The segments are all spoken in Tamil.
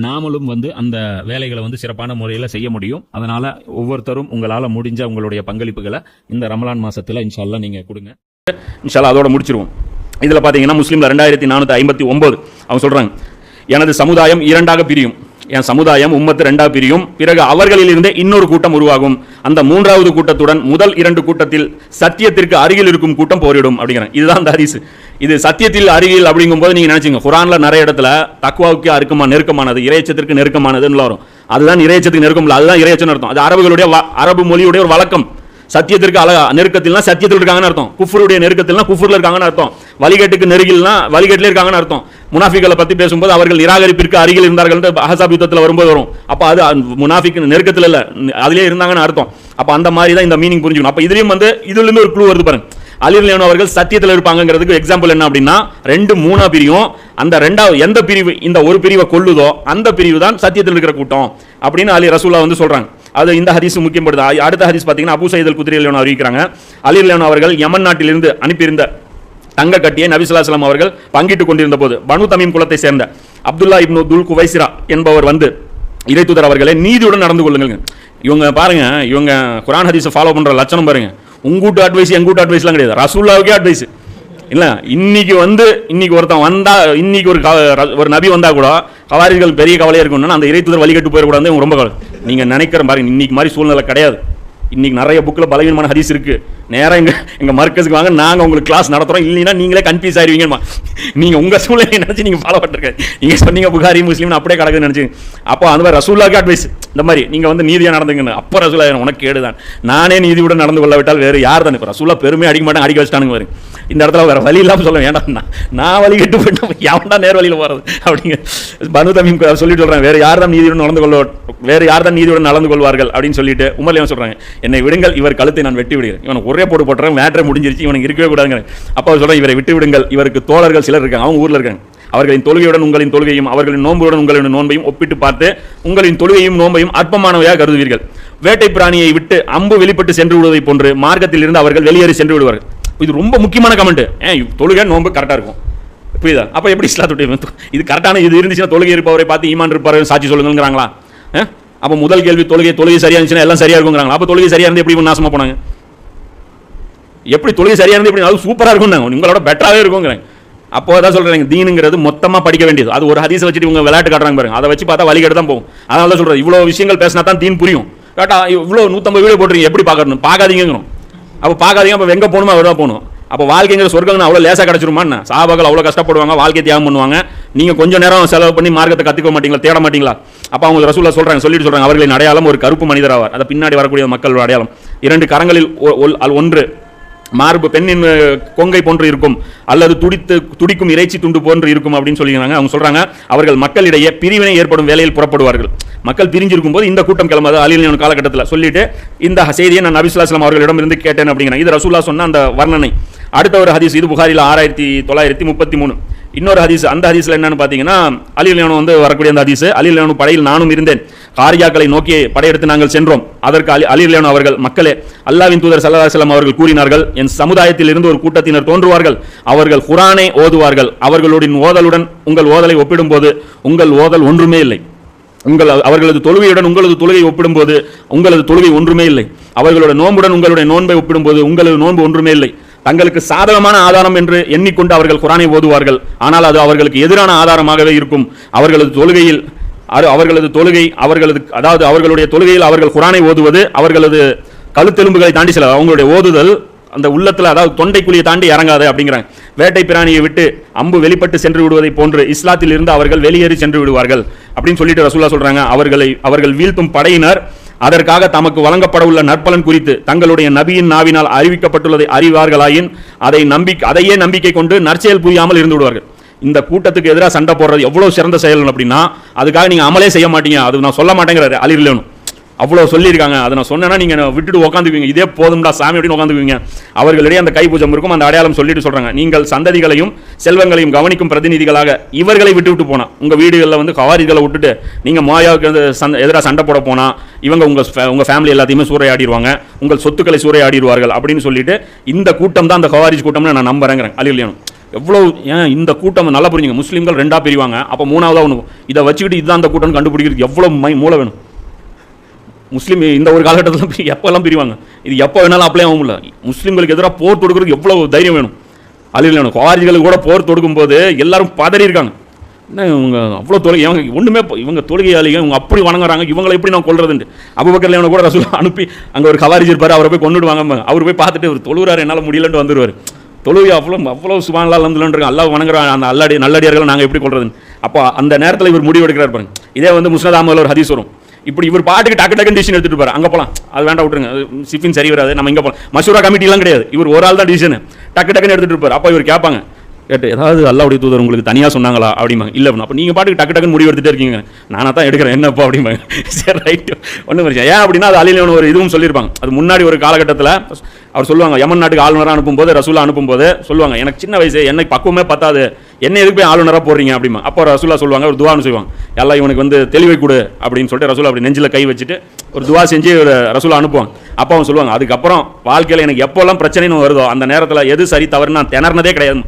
நாமளும் வந்து அந்த வேலைகளை வந்து சிறப்பான முறையில் செய்ய முடியும். அதனால ஒவ்வொருத்தரும் உங்களால் முடிஞ்ச உங்களுடைய பங்களிப்புகளை இந்த ரமலான் மாசத்துல இன்ஷால்லா நீங்க கொடுங்க. இன்ஷால்லா அதோட முடிச்சிருவோம். இதில் பார்த்தீங்கன்னா முஸ்லீம்ல ரெண்டாயிரத்தி நானூற்றி ஐம்பத்தி ஒம்பது அவங்க சொல்கிறாங்க எனது சமுதாயம் இரண்டாக பிரியும். என் சமுதாயம் உம்மத்து ரெண்டா பிரியும். பிறகு அவர்களிலிருந்தே இன்னொரு கூட்டம் உருவாகும். அந்த மூன்றாவது கூட்டத்துடன் முதல் இரண்டு கூட்டத்தில் சத்தியத்திற்கு அருகில் இருக்கும் கூட்டம் போரிடும் அப்படிங்கிறேன் இதுதான் அந்த ஹரிசு இது சத்தியத்தில் அருகில் அப்படிங்கும்போது நீங்கள் நினச்சிங்க குரானில் நிறைய இடத்துல தக்குவாவுக்கு அருக்கமா நெருக்கமானது இறைச்சத்திற்கு நெருக்கமானதுன்னு வரும். அதுதான் இறைச்சத்துக்கு நெருக்கம் இல்லை அதுதான் இறைச்சன்னு அர்த்தம். அது அரபுகளுடைய அரபு மொழியுடைய ஒரு வழக்கம். சத்தியத்திற்கு அழகா நெருக்கத்தில்னா சத்தியத்தில் இருக்காங்கன்னு அர்த்தம். குஃபருடைய நெருக்கத்தில்னா குஃபர்ல இருக்காங்கன்னு அர்த்தம். வழிகேட்டுக்கு நெருகில்னா வழிகேட்டில் இருக்காங்கன்னு அர்த்தம். முனாஃபிகளை பற்றி பேசும்போது அவர்கள் நிராகரிப்பிற்கு அருகில் இருந்தார்கள் அஹசாப் யுத்தத்தில் வரும்போது வரும். அப்போ அது முனாஃபிக் நெருக்கத்தில் இல்லை அதிலே இருந்தாங்கன்னு அர்த்தம். அப்போ அந்த மாதிரி தான் இந்த மீனிங் புரிஞ்சுக்கணும். அப்போ இதுலேயும் வந்து இதுலேருந்து ஒரு க்ளூ வருது பாருங்க. அலிர்லேன் அவர்கள் சத்தியத்தில் இருப்பாங்கங்கிறதுக்கு எக்ஸாம்பிள் என்ன அப்படின்னா ரெண்டு மூணா பிரியும். அந்த ரெண்டாவது எந்த பிரிவு இந்த ஒரு பிரிவை கொள்ளுதோ அந்த பிரிவு தான் சத்தியத்தில் இருக்கிற கூட்டம் அப்படின்னு அலி ரசூலா வந்து சொல்கிறாங்க அது இந்த ஹதீஸ் முக்கியப்படுது. அடுத்த ஹதீஸ் பார்த்தீங்கன்னா அபு சைதல் குதிரை அறிவிக்கிறாங்க. அலிர்லேன் அவர்கள் யமன் நாட்டிலிருந்து அனுப்பியிருந்த தங்க கட்டியை நபிசுல்லாஸ்லாம் அவர்கள் பங்கிட்டுக் கொண்டிருந்த போது பனு தமீம் குலத்தை சேர்ந்த அப்துல்லா இப்னு துல் குவைசிரா என்பவர் வந்து இறைத்துதர் அவர்களை நீதியுடன் நடந்து கொள்ளுங்க இவங்க பாருங்க இவங்க குரான் ஹதீஸை ஃபாலோ பண்ற லட்சணம் பாருங்க. உங்கூட்டு அட்வைஸ் எங்கூட்டு அட்வைஸ்லாம் கிடையாது. ரசூல்லாவுக்கே அட்வைஸ் இல்லை இன்னைக்கு வந்து இன்னைக்கு ஒருத்தன் வந்தா இன்னைக்கு ஒரு க- ர- ஒரு நபி வந்தா கூட கவாரிகள் பெரிய கவலையாக இருக்கும்னா அந்த இறைத்துதர் வழிகட்டு போயிடக்கூடாது இவங்க ரொம்ப கவலை. நீங்கள் நினைக்கிற பாருங்க இன்னைக்கு மாதிரி சூழ்நிலை கிடையாது. இன்றைக்கி நிறைய புக்கில் பலவீனமான ஹரிஸ் இருக்குது நேராக எங்கள் எங்கள் மர்க்கஸுக்கு வாங்க நாங்கள் உங்களுக்கு கிளாஸ் நடத்துகிறோம் இல்லைன்னா நீங்களே கன்ஃபியூஸ் ஆயிடுவீங்கம்மா நீங்கள் உங்கள் சூழ்நிலையை நினச்சி நீங்கள் ஃபாலோ பண்ணிருக்க நீங்கள் சொன்னீங்க புகாரி முஸ்லீம்னு அப்படியே கிடக்குன்னு நினச்சி. அப்போ அந்த மாதிரி ரசூல்லாக்கு அட்வைஸ் இந்த மாதிரி நீங்கள் வந்து நீதியாக நடந்துங்கன்னு அப்போ ரசூலா உனக்கு கேடுதான். நானே நீதியுடன் நடந்து கொள்ளாவிட்டால் வேறு யார் தான்? இப்போ ரசூலா பெருமையாக அடிக்க மாட்டேன் அடிக்க வச்சுட்டானுங்க வரும் இந்த இடத்துல வேற வழி இல்லாமல் சொல்ல வேண்டாம் நான் நான் வழி கெட்டு போயிட்டேன் எவன்டா நேர் வழியில போகிறது அப்படிங்க. பனு தமிம் சொல்லிட்டு சொல்கிறேன் வேறு யார் தான் நீதியுடன் நடந்து கொள்ள வேறு யார் தான் நீதியுடன் நடந்து கொள்வார்கள்? அப்படின்னு சொல்லிட்டு உமர்ல என்ன சொல்றாங்க என்னை விடுங்கள் இவர் கழுத்தை நான் வெட்டி விடுகிறேன். இவனுக்கு ஒரே போட்டு போட்டுறேன் மேட்ரே முடிஞ்சிருச்சு இவனுக்கு இருக்கவே கூடாதுங்கிறேன் அப்போ சொல்கிறேன் இவரை விட்டு விடுங்கள் இவருக்கு தோழர்கள் சிலர் இருக்காங்க அவங்க ஊரில் இருக்காங்க. அவர்களின் தொழுகையுடன் உங்களின் தொழுகையும் அவர்களின் நோன்புடன் உங்களின் நோன்பையும் ஒப்பிட்டு பார்த்து உங்களின் தொழுகையும் நோன்பையும் அற்பமானவையாக கருதுவீர்கள். வேட்டை பிராணியை விட்டு அம்பு வெளிப்பட்டு சென்று விடுவதைப் போன்று மார்க்கத்தில் இருந்து அவர்கள் வெளியேறி சென்று விடுவார்கள். இது ரொம்ப முக்கியமான கமெண்ட் ஏன் தொழுகை நோன்பு கரெக்டாக இருக்கும். புரியுதா? அப்போ எப்படி இஸ்லாத்துடைய இது கரெக்டான இது இருந்துச்சுன்னா தொழுகை இருப்பவரை பார்த்து ஈமான் இருப்பார் சாட்சி சொல்லுங்கிறாங்களா அப்போ முதல் கேள்வி தொழுகை தொழுகை சரியாக இருந்துச்சுன்னா எல்லாம் சரியாக இருக்குங்கிறாங்களா? அப்போ தொழுகை சரியாக இருந்து எப்படி நாசமாக போனாங்க? எப்படி தொழுகை சரியாக இருந்து எப்படி அது சூப்பராக இருக்கும் உங்களோட பெட்டராகவே இருக்குங்கிறாங்க அப்போ தான் சொல்றேன் தீனுங்கிறது மொத்தமாக படிக்க வேண்டியது. அது ஒரு ஹதீஸை வச்சுட்டு இவங்க விளையாட்டு காட்டுறாங்க பாருங்க. அதை வச்சு பார்த்தா வழிகட்டு தான் போகும். அதனால தான் சொல்கிறேன் இவ்வளோ விஷயங்கள் பேசினா தான் தீன் புரியும். கேட்டா இவ்வளோ நூற்றம்பது வீடியோ போட்டுருங்க எப்படி பார்க்கணும் பார்க்காதீங்கிறோம் அப்போ பார்க்காதீங்க அப்போ எங்கே போகணுமோ அவர் தான் போகணும். அப்போ வாழ்க்கைங்கிற சொர்க்கம் அவ்வளோ லேசாக கிடச்சிருமா என்ன? சாபாக்கள் அவ்வளோ கஷ்டப்படுவாங்க வாழ்க்கை தியாகம் பண்ணுவாங்க. நீங்கள் கொஞ்சம் நேரம் செலவு பண்ணி மார்க்கத்தை கற்றுக்க மாட்டீங்களா தேட மாட்டீங்களா? அப்போ அவங்க ரசூலா சொல்கிறாங்க சொல்லிட்டு சொல்கிறாங்க அவர்களின் அடையாளம் ஒரு கருப்பு மனிதர் ஆவார். அதை பின்னாடி வரக்கூடிய மக்களோட அடையாளம். இரண்டு கரங்களில் ஒல்- ஒன்று மார்பு பெண்ணின் கொங்கை போன்று இருக்கும் அல்லது துடித்து துடிக்கும் இறைச்சி துண்டு போன்று இருக்கும் அப்படின்னு சொல்லிக்கிறாங்க அவங்க சொல்கிறாங்க அவர்கள் மக்களிடையே பிரிவினை ஏற்படும் வேலையில் புறப்படுவார்கள். மக்கள் பிரிஞ்சிருக்கும் போது இந்த கூட்டம் கிளம்பாது. அலிலியன் காலகட்டத்தில் சொல்லிட்டு இந்த செய்தியை நான் நபிசுல்லாஸ்லாம் அவர்களிடம் இருந்து கேட்டேன் அப்படிங்கிற இது ரசூல்லா சொன்ன அந்த வர்ணனை. அடுத்த ஒரு ஹதீஸ் இது புகாரில் ஆறாயிரத்தி தொள்ளாயிரத்தி முப்பத்தி மூணு. இன்னொரு ஹதீஸ் அந்த ஹதீஸில் என்னன்னு பார்த்தீங்கன்னா அலிலேனு வந்து வரக்கூடிய அந்த ஹதீஸ் அலிலேனு படையில் நானும் இருந்தேன். காரியாக்களை நோக்கி படையெடுத்து நாங்கள் சென்றோம். அதற்கு அலி அலிலேனு அவர்கள் மக்களே அல்லாவின் தூதர் சல்லா செல்லம் அவர்கள் கூறினார்கள் என் சமுதாயத்தில் இருந்து ஒரு கூட்டத்தினர் தோன்றுவார்கள். அவர்கள் குரானை ஓதுவார்கள். அவர்களுடன் ஓதலுடன் உங்கள் ஓதலை ஒப்பிடும்போது உங்கள் ஓதல் ஒன்றுமே இல்லை. உங்கள் அவர்களது தொழுகையுடன் உங்களது தொழுகை ஒப்பிடும்போது உங்களது தொழுகை ஒன்றுமே இல்லை. அவர்களோட நோன்புடன் உங்களுடைய நோன்பை ஒப்பிடும்போது உங்களது நோன்பு ஒன்றுமே இல்லை. தங்களுக்கு சாதகமான ஆதாரம் என்று எண்ணிக்கொண்டு அவர்கள் குரானை ஓதுவார்கள். ஆனால் அது அவர்களுக்கு எதிரான ஆதாரமாகவே இருக்கும். அவர்களது தொழுகையில் அது அவர்களது தொழுகை அவர்களது அதாவது அவர்களுடைய தொழுகையில் அவர்கள் குரானை ஓதுவது அவர்களது கழுத்தெலும்புகளை தாண்டி செல்ல அவங்களுடைய ஓதுதல் அந்த உள்ளத்தில் அதாவது தொண்டைக்குழியை தாண்டி இறங்காது அப்படிங்கிறாங்க. வேட்டை பிராணியை விட்டு அம்பு வெளிப்பட்டு சென்று விடுவதை போன்று இஸ்லாத்தில் இருந்து அவர்கள் வெளியேறி சென்று விடுவார்கள். அப்படின்னு சொல்லிட்டு ரசூல்லா சொல்றாங்க. அவர்களை அவர்கள் வீழ்த்தும் படையினர் அதற்காக தமக்கு வழங்கப்படவுள்ள நற்பலன் குறித்து தங்களுடைய நபியின் நாவினால் அறிவிக்கப்பட்டுள்ளதை அறிவார்களாயின் அதை நம்பி அதையே நம்பிக்கை கொண்டு நற்செயல் புரியாமல் இருந்து விடுவார்கள். இந்த கூட்டத்துக்கு எதிராக சண்டை போடுறது எவ்வளோ சிறந்த செயல் அப்படின்னா அதுக்காக நீங்கள் அமலே செய்ய மாட்டீங்க. அது நான் சொல்ல மாட்டேங்கிறாரு அலிர்லேனும் அவ்வளோ சொல்லியிருக்காங்க. அதை நான் சொன்னேன்னா நீங்கள் விட்டுட்டு உட்காந்துக்குவீங்க இதே போதும்டா சாமி அப்படின்னு உட்காந்துக்குவீங்க அவர்களிடையே அந்த கைப்பூஜம் இருக்கும் அந்த அடையாளம் சொல்லிட்டு சொல்கிறாங்க நீங்கள் சந்ததிகளையும் செல்வங்களையும் கவனிக்கும் பிரதிநிதிகளாக இவர்களை விட்டு விட்டு போனால் உங்கள் வீடுகளில் வந்து கவாரிகளை விட்டுட்டு நீங்கள் மாயாவுக்கு வந்து சந்த எதிராக சண்டை போட போனால் இவங்க உங்கள் உங்கள் ஃபேமிலி எல்லாத்தையுமே சூறையாடிடுவாங்க உங்கள் சொத்துக்களை சூறையாடிடுவார்கள் அப்படின்னு சொல்லிட்டு இந்த கூட்டம் தான் அந்த கவாரிஜ் கூட்டம்னு நான் நம்புறேங்கிறேன். அலிலியானும் எவ்வளோ ஏன் இந்த கூட்டம் நல்லா புரிஞ்சுங்க. முஸ்லீம்கள் ரெண்டாக பிரிவாங்க. அப்போ மூணாவதாக ஒன்று இதை வச்சுக்கிட்டு இதுதான் அந்த கூட்டம் கண்டுபிடிக்கிறதுக்கு எவ்வளோ மை மூளை வேணும். முஸ்லீம் இந்த ஒரு காலகட்டத்தில் எப்போல்லாம் பிரிவாங்க? இது எப்போ வேணாலும் அப்ளை ஆகும் இல்லை. முஸ்லீம்களுக்கு எதிராக போர் தொடுக்கிறதுக்கு எவ்வளோ தைரியம் வேணும்? அழிவு வேணும். குவாரிகளுக்கு கூட போர் தொடுக்கும்போது எல்லாரும் பதறி இருக்காங்க. என்ன இவங்க அவ்வளோ தொழுகை இவங்க ஒன்றுமே இவங்க தொழுகையாளிங்க இவங்க அப்படி வணங்குறாங்க இவங்களை எப்படி நான் கொள்றதுன்ட்டு அபுபக்கர்ல இவனை கூட ரசூல் அனுப்பி அங்கே ஒரு கவாரிஜ் இருப்பார் அவரை போய் கொண்டுடுவாங்க அவர் போய் பார்த்துட்டு அவர் தொழுகிறார் என்னால் முடியலன்ட்டு வந்துடுவார் தொழுகை அவ்வளோ அவ்வளோ சுபான்லா வந்துலன்றாங்க அல்லா வணங்குறாங்க அந்த அல்லடி நல்லடியார்கள் நாங்கள் எப்படி கொள்றதுன்னு அப்போ அந்த நேரத்தில் இவர் முடிவு எடுக்கிறார் பாருங்க. இதே வந்து முஸ்னத் ஒரு ஹதீஸ் வரும். இப்படி இவர் பாட்டுக்கு டக்கு டக்கு டிசிஷன் எடுத்துட்டு போறாரு. அங்கே போகலாம் அது வேண்டாம் விட்டுருங்க. அது சிஃபின் சரி வராது. நம்ம இங்கே போகலாம் மசூரா கமிட்டிலாம் கிடையாது. இவர் ஒரு ஆள் தான் டிசிஷன் டக்கு டக்குன்னு எடுத்துட்டு இருப்பார். அப்போ இவர் கேட்பாங்க கேட்டு ஏதாவது அல்லாவுடைய தூதர் உங்களுக்கு தனியாக சொன்னாங்களா? அப்படிம்பாங்க. இல்லை அப்போ நீங்கள் பாட்டுக்கு டக்கு டக்குன்னு முடிவு எடுத்துகிட்டே இருக்கீங்க. நானாக தான் எடுக்கிறேன். என்னப்பா? அப்படிம்பாங்க. சரி ரைட்டு ஒன்றும் பிரச்சனை ஏன் அப்படின்னா அது அலிலியான ஒரு இதுவும் சொல்லியிருப்பாங்க. அது முன்னாடி ஒரு காலகட்டத்தில் அவர் சொல்லுவாங்க யமன் நாட்டுக்கு ஆளுநராக அனுப்பும்போது ரசூலா அனுப்பும்போது சொல்லுவாங்க. எனக்கு சின்ன வயசு என்னை பக்குவமே பத்தாது. என்ன எதுக்கு போய் ஆளுநராக போடுறீங்க? அப்படிமா அப்போ ரசூலா சொல்லுவாங்க ஒரு துவான்னு செய்வாங்க எல்லாம் இவனுக்கு வந்து தெளிவை கொடு அப்படின்னு சொல்லிட்டு ரசூலா அப்படி நெஞ்சில் கை வச்சுட்டு ஒரு துவா செஞ்சு ஒரு ரசூலா அனுப்புவாங்க. அப்போ அவங்க சொல்லுவாங்க அதுக்கப்புறம் வாழ்க்கையில் எனக்கு எப்போல்லாம் பிரச்சனைன்னு வருதோ அந்த நேரத்தில் எது சரி தவறுன்னு நான் திணறினதே கிடையாது.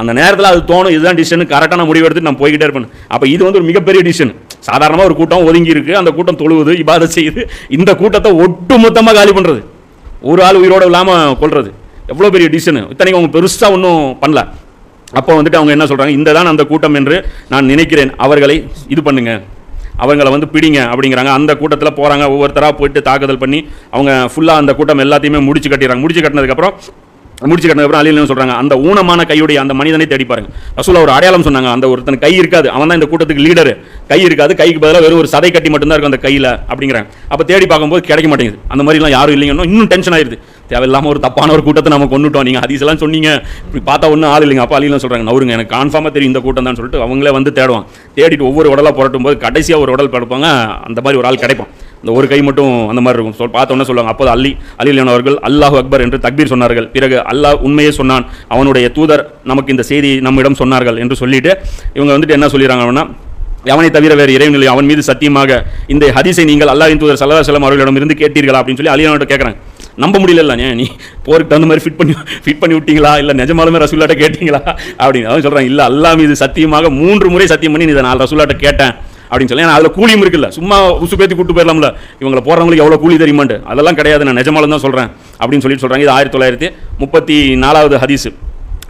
அந்த நேரத்தில் அது தோணும் இதுதான் டிசிஷன் கரெக்டான முடிவு எடுத்து நான் போய்கிட்டே இருப்பேன். அப்போ இது வந்து ஒரு மிகப்பெரிய டிசிஷன் சாதாரணமாக ஒரு கூட்டம் ஒதுங்கி இருக்கு அந்த கூட்டம் தொழுவுது இபாதை செய்யுது இந்த கூட்டத்தை ஒட்டுமொத்தமாக காலி பண்ணுறது ஒரு ஆள் உயிரோட இல்லாமல் கொள்வது எவ்வளோ பெரிய டிசிஷன் இத்தனைக்கு அவங்க பெருசாக ஒன்றும் பண்ணல. அப்போ வந்துட்டு அவங்க என்ன சொல்கிறாங்க இந்த தான் அந்த கூட்டம் என்று நான் நினைக்கிறேன். அவர்களை இது பண்ணுங்க. அவங்கள வந்து பிடிங்க அப்படிங்கிறாங்க. அந்த கூட்டத்தில் போகிறாங்க ஒவ்வொருத்தராக போயிட்டு தாக்குதல் பண்ணி அவங்க ஃபுல்லாக அந்த கூட்டம் எல்லாத்தையுமே முடிச்சு கட்டிடுறாங்க. முடிச்சு கட்டினதுக்கப்புறம் முடிச்சு கட்டினதுக்கப்புறம் அலிலும் சொல்கிறாங்க அந்த ஊனமான கையுடைய அந்த மனிதனை தேடி பாருங்க. ரசூலா ஒரு அடையாளம் சொன்னாங்க. அந்த ஒருத்தன் கை இருக்காது. அவன் தான் இந்த கூட்டத்துக்கு லீடர் கை இருக்காது. கைக்கு பதிலாக வெறும் ஒரு சதை கட்டி மட்டும்தான் இருக்கும் அந்த கையில் அப்படிங்கிறாங்க. அப்போ தேடி பார்க்கும்போது கிடைக்க மாட்டேங்குது. அந்த மாதிரிலாம் யாரும் இல்லைங்கன்னா இன்னும் டென்ஷன் ஆயிருது. தேவையில்லாமல் ஒரு தப்பான ஒரு கூட்டத்தை நம்ம கொண்டுட்டோம் நீங்கள் அதிசலாம் சொன்னீங்க. இப்படி பார்த்தா ஒன்றும் ஆள் இல்லைங்க. அப்போ அலிலாம் சொல்கிறாங்க நவருங்க எனக்கு கன்ஃபார்மாக தெரியும் இந்த கூட்டம் தான் சொல்லிட்டு அவங்களே வந்து தேடுவான். தேடிட்டு ஒவ்வொரு உடலாக புரட்டும் போது கடைசியாக ஒரு உடல் படுப்பாங்க. அந்த மாதிரி ஒரு ஆள் கிடைப்பான். இந்த ஒரு கை மட்டும் அந்த மாதிரி இருக்கும். சொல் பார்த்தோன்னே சொல்லுவாங்க அப்போது அலி அலிலியன் அவர்கள் அல்லாஹ் அக்பர் என்று தக்பீர் சொன்னார்கள். பிறகு அல்லாஹ் உண்மையே சொன்னான் அவனுடைய தூதர் நமக்கு இந்த செய்தி நம்மிடம் சொன்னார்கள் என்று சொல்லிட்டு இவங்க வந்துட்டு என்ன சொல்லிடுறாங்கன்னா அவனை தவிர வேறு இறைவனில்லை அவன் மீது சத்தியமாக இந்த ஹதீஸை நீங்கள் அல்லாஹின் தூதர் சல்லா செல்லம் அவர்களிடம் இருந்து கேட்டீர்களா? அப்படின்னு சொல்லி அலியானோட கேட்குறாங்க. நம்ப முடியல ஏன் நீ போருக்கு தகுந்த மாதிரி ஃபிட் பண்ணி ஃபிட் பண்ணி விட்டீங்களா? இல்லை நிஜமாலுமே ரசூல்லாட்ட கேட்டீங்களா? அப்படின்னு அவன் சொல்கிறாங்க இல்லை அல்லாஹ் மீது சத்தியமாக மூன்று முறை சத்தியம் பண்ணி நீ இதை நான் ரசூல்லாட்ட கேட்டேன். அப்படின்னு சொல்லி ஏன்னா அதில் கூலியும் இருக்குல்ல. சும்மா உசு பேத்தி கூட்டு போயிடலாம்ல. இவங்களை போடுறவங்களுக்கு எவ்வளோ கூலி தெரியுமான்ட்டு. அதெல்லாம் கிடையாது நான் நிஜமாலும் தான் சொல்கிறேன் அப்படின்னு சொல்லிட்டு சொல்கிறாங்க இது ஆயிரத்தி தொள்ளாயிரத்தி முப்பத்தி நாலாவது ஹதீஸு.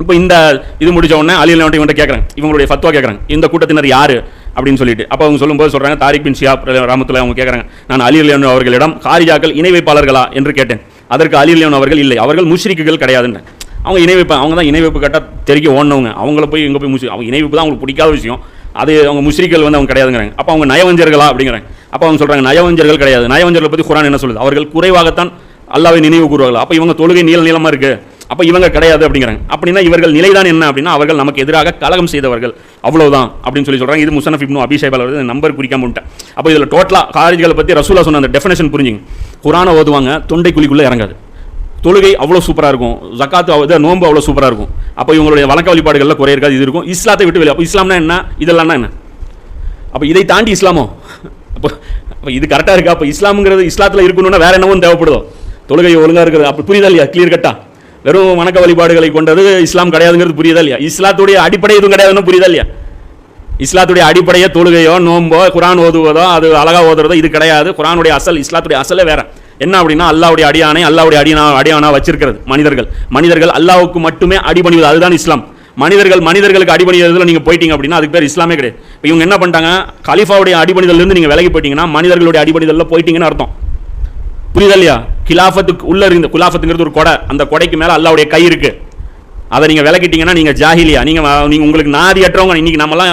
இப்போ இந்த இது முடிச்ச உடனே அலியில் வந்துட்டு இவன்ட்ட கேட்குறாங்க இவங்களுடைய ஃபத்வா கேட்குறாங்க இந்த கூட்டத்தினர் யார்? அப்படின்னு சொல்லிட்டு. அப்போ அவங்க சொல்லும்போது சொல்கிறாங்க தாரிக் பின் ஷியாப் ராமத்துல அவங்க கேட்குறாங்க நான் அலி அலியன் அவர்களிடம் காரிஜாக்கள் இணை வைப்பாளர்களா என்று கேட்டேன். அதற்கு அலி அலியன் அவர்கள் இல்லை. அவர்கள் முஷ்ரிக்குகள் கிடையாதுன்னு. அவங்க இணை அவங்க தான் இணை வைப்பு கட்டால் தெரிக்க ஓடினவங்க. அவங்கள போய் இங்கே போய் முஷி அவங்க இணை வைப்பு தான் அவங்களுக்கு பிடிக்காத விஷயம். அது அவங்க முஸ்ரீக்கள் வந்து அவங்க கிடையாதுங்கிறாங்க. அப்போ அவங்க நயவஞ்சர்களா அப்படிங்கிறாங்க. அப்போ அவங்க சொல்கிறாங்க நயவஞ்சர்கள் கிடையாது. நயவஞ்சர்களை பற்றி குரான் என்ன சொல்லுது? அவர்கள் குறைவாகத்தான் அல்லாவை நினைவு கூறுவார்கள். அப்போ இவங்க தொழுகை நீள நீளமாக இருக்குது அப்போ இவங்க கிடையாது அப்படிங்கிறாங்க. அப்படின்னா இவர்கள் நிலைதான் என்ன அப்படின்னா அவர்கள் நமக்கு எதிராக கலகம் செய்தவர்கள். அவ்வளோதான் அப்படின்னு சொல்லி சொல்கிறாங்க இது முசனஃப் இப்னு அபிஷேபால் வருது நம்பர் குறிக்காம விட்டேன். அப்போ இதில் டோட்டலாக காரிஜ்களை பற்றி ரசூலா சொன்ன அந்த டெஃபினேஷன் புரிஞ்சுங்க. குரானை ஓதுவாங்க தொண்டை குழிக்குள்ளே இறங்காது. தொழுகை அவ்வளோ சூப்பராக இருக்கும். ஜக்காத்து அவ்வளோ- நோன்பு அவ்வளோ சூப்பராக இருக்கும். அப்போ இவங்களுடைய வழக்க வழிபாடுகளில் குறைய இருக்காது இது இருக்கும். இஸ்லாத்தை விட்டு வெளியே. அப்போ இஸ்லாம்னா என்ன? இதெல்லாம்னா என்ன? அப்போ இதை தாண்டி இஸ்லாமோ? அப்போ அப்போ இது கரெக்டாக இருக்கா? அப்போ இஸ்லாமுங்கிறது இஸ்லாத்தில் இருக்கணும்னா வேறு என்னவும் தேவைப்படுதோ? தொழுகை ஒழுங்காக இருக்கிறது. அப்போ புரியுதா இல்லையா? கிளியர் கட்டா வெறும் வணக்க வழிபாடுகளை கொண்டது இஸ்லாம் கிடையாதுங்கிறது புரியுதா இல்லையா? இஸ்லாத்துடைய அடிப்படை எதுவும் கிடையாதுன்னு புரியுதா இல்லையா? இஸ்லாத்துடைய அடிப்படையோ தொழுகையோ நோன்போ குரான் ஓதுவதோ அது அழகா ஓதுறதோ இது கிடையாது. குரானுடைய அசல் இஸ்லாத்துடைய அசலே வேறு. என்ன அப்படின்னா அல்லாவுடைய அடியானை அல்லாவுடைய அடியானா அடியானா வச்சிருக்கிறது மனிதர்கள். மனிதர்கள் அல்லாவுக்கு மட்டுமே அடிபணிவது அதுதான் இஸ்லாம். மனிதர்கள் மனிதர்களுக்கு அடிபணிவதில் நீங்கள் போயிட்டீங்க அப்படின்னா அதுக்கு பேர் இஸ்லாமே கிடையாது. இப்போ இவங்க என்ன பண்ணிட்டாங்க கலிஃபாவுடைய அடிபணிதல்ல நீங்கள் விலகி போயிட்டீங்கன்னா மனிதர்களுடைய அடிபணிதலில் போயிட்டீங்கன்னு அர்த்தம். புரியுதா இல்லையா? கிலாஃபத்துக்கு உள்ள இருந்த குலாஃபத்துங்கிறது ஒரு கொடை. அந்த கொடைக்கு மேலே அல்லாவுடைய கை இருக்கு. அதை நீங்கள் விளக்கிட்டீங்கன்னா நீங்கள் ஜாஹிலியா நீங்கள் நீங்கள் உங்களுக்கு உங்களுக்கு நாதியற்றவங்க இன்னைக்கு நம்மலாம்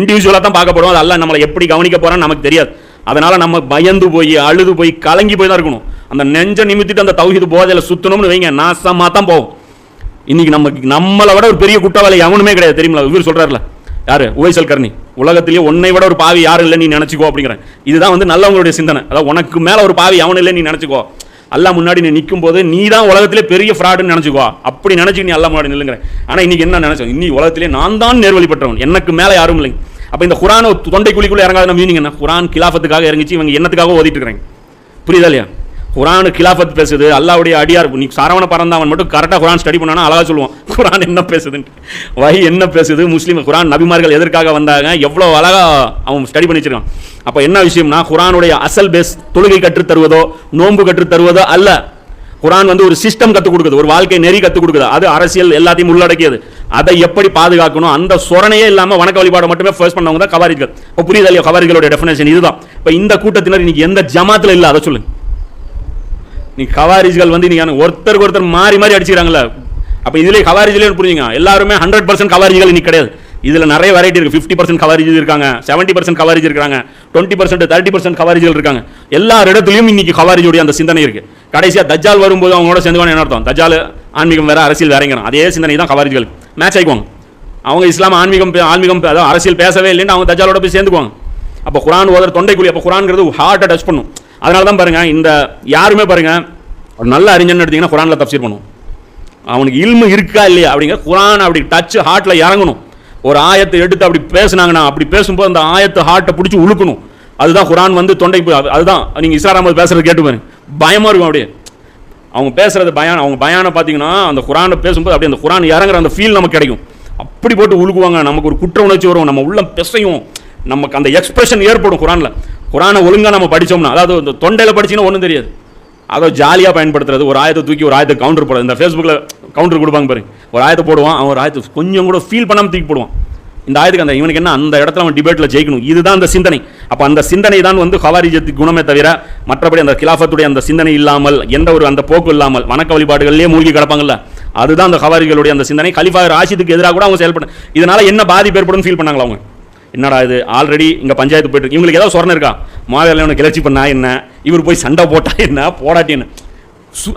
இண்டிவிஜுவலாக தான் பார்க்கப்படுவோம். அது அல்லாஹ் நம்மளை எப்படி கவனிக்க போறான்னு நமக்கு தெரியாது. அதனால் நம்ம பயந்து போய் அழுது போய் கலங்கி போய் தான் இருக்கணும். அந்த நெஞ்சை நிமித்திட்டு அந்த தௌஹீது போதையில் சுற்றணும்னு வைங்க நாசமாக தான் போகும். இன்னைக்கு நமக்கு நம்மளை விட ஒரு பெரிய குற்றவாளி எவனுமே கிடையாது தெரியுங்களா இவர் சொல்கிறார்ல யாரு? உவைசல் கர்ணி உலகத்திலேயே உன்னை விட ஒரு பாவி யாரும் இல்லை நீ நினச்சிக்கோ அப்படிங்கிறேன். இதுதான் வந்து நல்லவங்களுடைய சிந்தனை. அதாவது உனக்கு மேலே ஒரு பாவி அவன் இல்லை நீ நினச்சிக்கோ. எல்லாம் முன்னாடி நீ நிற்கும் போது நீ தான் உலகத்திலே பெரிய ஃப்ராடுன்னு நினச்சிக்கோ. அப்படி நினைச்சு நீ அல்லாஹ் முன்னாடி நில்லுங்கிறேன். ஆனால் இன்னைக்கு என்ன நினச்சோம்? இன்னி உலகத்திலே நான் தான் நேர்வழிப்பட்டவன் எனக்கு மேலே யாரும் இல்லைங்க அப்போ இந்த குரான் தொண்டை குழிக்குள்ளே இறங்காத மீனிங் என்ன? குரான் கிலாஃபத்துக்காக இறங்கிச்சு இவங்க என்னத்துக்காக ஓதிட்டு இருக்கிறாங்க? புரியுதா இல்லையா? குரான் கிலாஃபத் பேசுது அல்லாவுடைய அடியார் நீ சரவண பறந்தவன் மட்டும் கரெக்டாக குரான் ஸ்டடி பண்ணானா அழகாக சொல்லுவான். குரான் என்ன பேசுதுன்ட்டு வை என்ன பேசுது? முஸ்லீம் குரான் நபிமார்கள் எதற்காக வந்தாங்க? எவ்வளோ அழகாக அவன் ஸ்டடி பண்ணி வச்சிருக்கான். அப்போ என்ன விஷயம்னா குரானுடைய அசல் பேஸ் தொழுகை கற்றுத் தருவதோ நோன்பு கற்றுத் தருவதோ அல்ல. குரான் வந்து ஒரு சிஸ்டம் கற்றுக் கொடுக்குது ஒரு வாழ்க்கை நெறி கற்றுக் கொடுக்குது. அது அரசியல் எல்லாத்தையும் உள்ளடக்கியது. அதை எப்படி பாதுகாக்கணும்? அந்த சொரணையே இல்லாமல் வணக்க வழிபாடு மட்டுமே ஃபர்ஸ்ட் பண்ணவங்க தான் கவாரிகள் இப்போ புரியுது இல்லையா? கவாரிகளோட டெஃபினேஷன் இதுதான். இப்போ இந்த கூட்டத்தினர் இன்னைக்கு எந்த ஜமாத்தில் இல்லை? அதை சொல்லுங்க. நீ கவாரிஜ்கள் வந்து நீங்கள் ஒருத்தருக்கு ஒருத்தர் மாறி மாறி அடிச்சுக்கிறாங்களே அப்போ இதுலேயே கவாரிஜிலேயே புரிஞ்சுங்க எல்லாருமே ஹண்ட்ரட் பர்சன்ட் கவாரிஜிகள் இன்னைக்கு கிடையாது. இதில் நிறைய வெரைட்டி இருக்குது ஃபிஃப்டி பர்சன்ட் கவரேஜ் இருக்காங்க. செவன்ட்டி பர்சன்ட் கவரேஜ் இருக்காங்க. டுவெண்ட்டி பர்சன்ட் தேர்ட்டி பர்சன்ட் கவாரிஜ்கள் இருக்காங்க. எல்லா இடத்துலையும் இன்னைக்கு கவரேஜுடைய அந்த சிந்தனை இருக்குது கடைசியாக தஜால் வரும்போது அவங்களோட சேர்ந்துவான என்ன அர்த்தம்? தஜால் ஆன்மீகம் வேறு அரசியல் வேறங்கிறான். அதே சிந்தனை தான் கவரேஜ்கள் மேட்ச் ஆகிக்குவாங்க அவங்க இஸ்லாம் ஆன்மீகம் பே- ஆன்மீகம் அதாவது அரசியல் பேசவே இல்லைன்னு அவங்க தஜாலோட போய் சேர்ந்துக்குவாங்க. அப்போ குரான் ஓதுற தொண்டைக்குழி அப்போ குரான்ங்கிறது ஹார்ட்டை டச் பண்ணும். அதனால தான் பாருங்கள் இந்த யாருமே பாருங்கள் ஒரு நல்ல அறிஞன் எடுத்தீங்கன்னா குரானில் தப்சீர் பண்ணுவோம் அவனுக்கு இல்மு இருக்கா இல்லையா அப்படிங்கிற குரான் அப்படி டச் ஹார்ட்டில் இறங்கணும். ஒரு ஆயத்தை எடுத்து அப்படி பேசுனாங்கன்னா அப்படி பேசும்போது அந்த ஆயத்தை ஹார்ட்டை பிடிச்சி உழுக்கணும். அதுதான் குரான் வந்து தொண்டை அதுதான். நீங்கள் இஸ்ரா பேசுகிறது பேசுறது கேட்டு பாருங்க. பயமாக இருக்கும் அப்படியே. அவங்க பேசுகிறது பயான் அவங்க பயானை பார்த்தீங்கன்னா அந்த குரானை பேசும்போது அப்படியே அந்த குரான் இறங்குற அந்த ஃபீல் நமக்கு கிடைக்கும். அப்படி போட்டு உழுகுவாங்க. நமக்கு ஒரு குற்ற உணர்ச்சி வரும். நம்ம உள்ள பிசையும். நமக்கு அந்த எக்ஸ்பிரஷன் ஏற்படும் குரானில். குரானை ஒழுங்காக நம்ம படித்தோம்னா அதாவது இந்த தொண்டையில் படிச்சீங்கன்னா ஒன்றும் தெரியாது. அதை ஜாலியாக பயன்படுத்துறது. ஒரு ஆயத்தை தூக்கி ஒரு ஆயத்தை கவுண்டர் போடுறது இந்த ஃபேஸ்புக்கில் கவுண்டர் கொடுப்பாங்க பாருங்க. ஒரு ஆயத்தை போடுவான் அவன் ஒரு ஆயத்தை கொஞ்சம் கூட ஃபீல் பண்ணாமல் தூக்கி போடுவான். இந்த ஆயத்துக்கு அந்த இவனுக்கு என்ன அந்த இடத்துல அவன் டிபேட்டில் ஜெயிக்கணும். இதுதான் அந்த சிந்தனை. அப்போ அந்த சிந்தனை தான் வந்து கவாரிஜத்துக்கு குணமே தவிர மற்றபடி அந்த கிலாஃபத்துடைய அந்த சிந்தனை இல்லாமல் எந்த ஒரு அந்த போக்கு இல்லாமல் வணக்க வழிபாடுகள்லேயே மூழ்கி கிடப்பாங்கல்ல அதுதான் அந்த கவாரிகளுடைய அந்த சிந்தனை. கலிஃபா ராஷிதுக்கு எதிராக கூட அவங்க செயல்பட இதனால் என்ன பாதிப்பு ஏற்படும் ஃபீல் பண்ணாங்களா அவங்க? என்னடா இது? ஆல்ரெடி இங்கே பஞ்சாயத்து போயிட்டு இவங்களுக்கு ஏதாவது சொரணம் இருக்கா? மாவேலியவனை கிளர்ச்சி பண்ணா என்ன? இவர் போய் சண்டை போட்டா என்ன? போடாட்டி என்ன?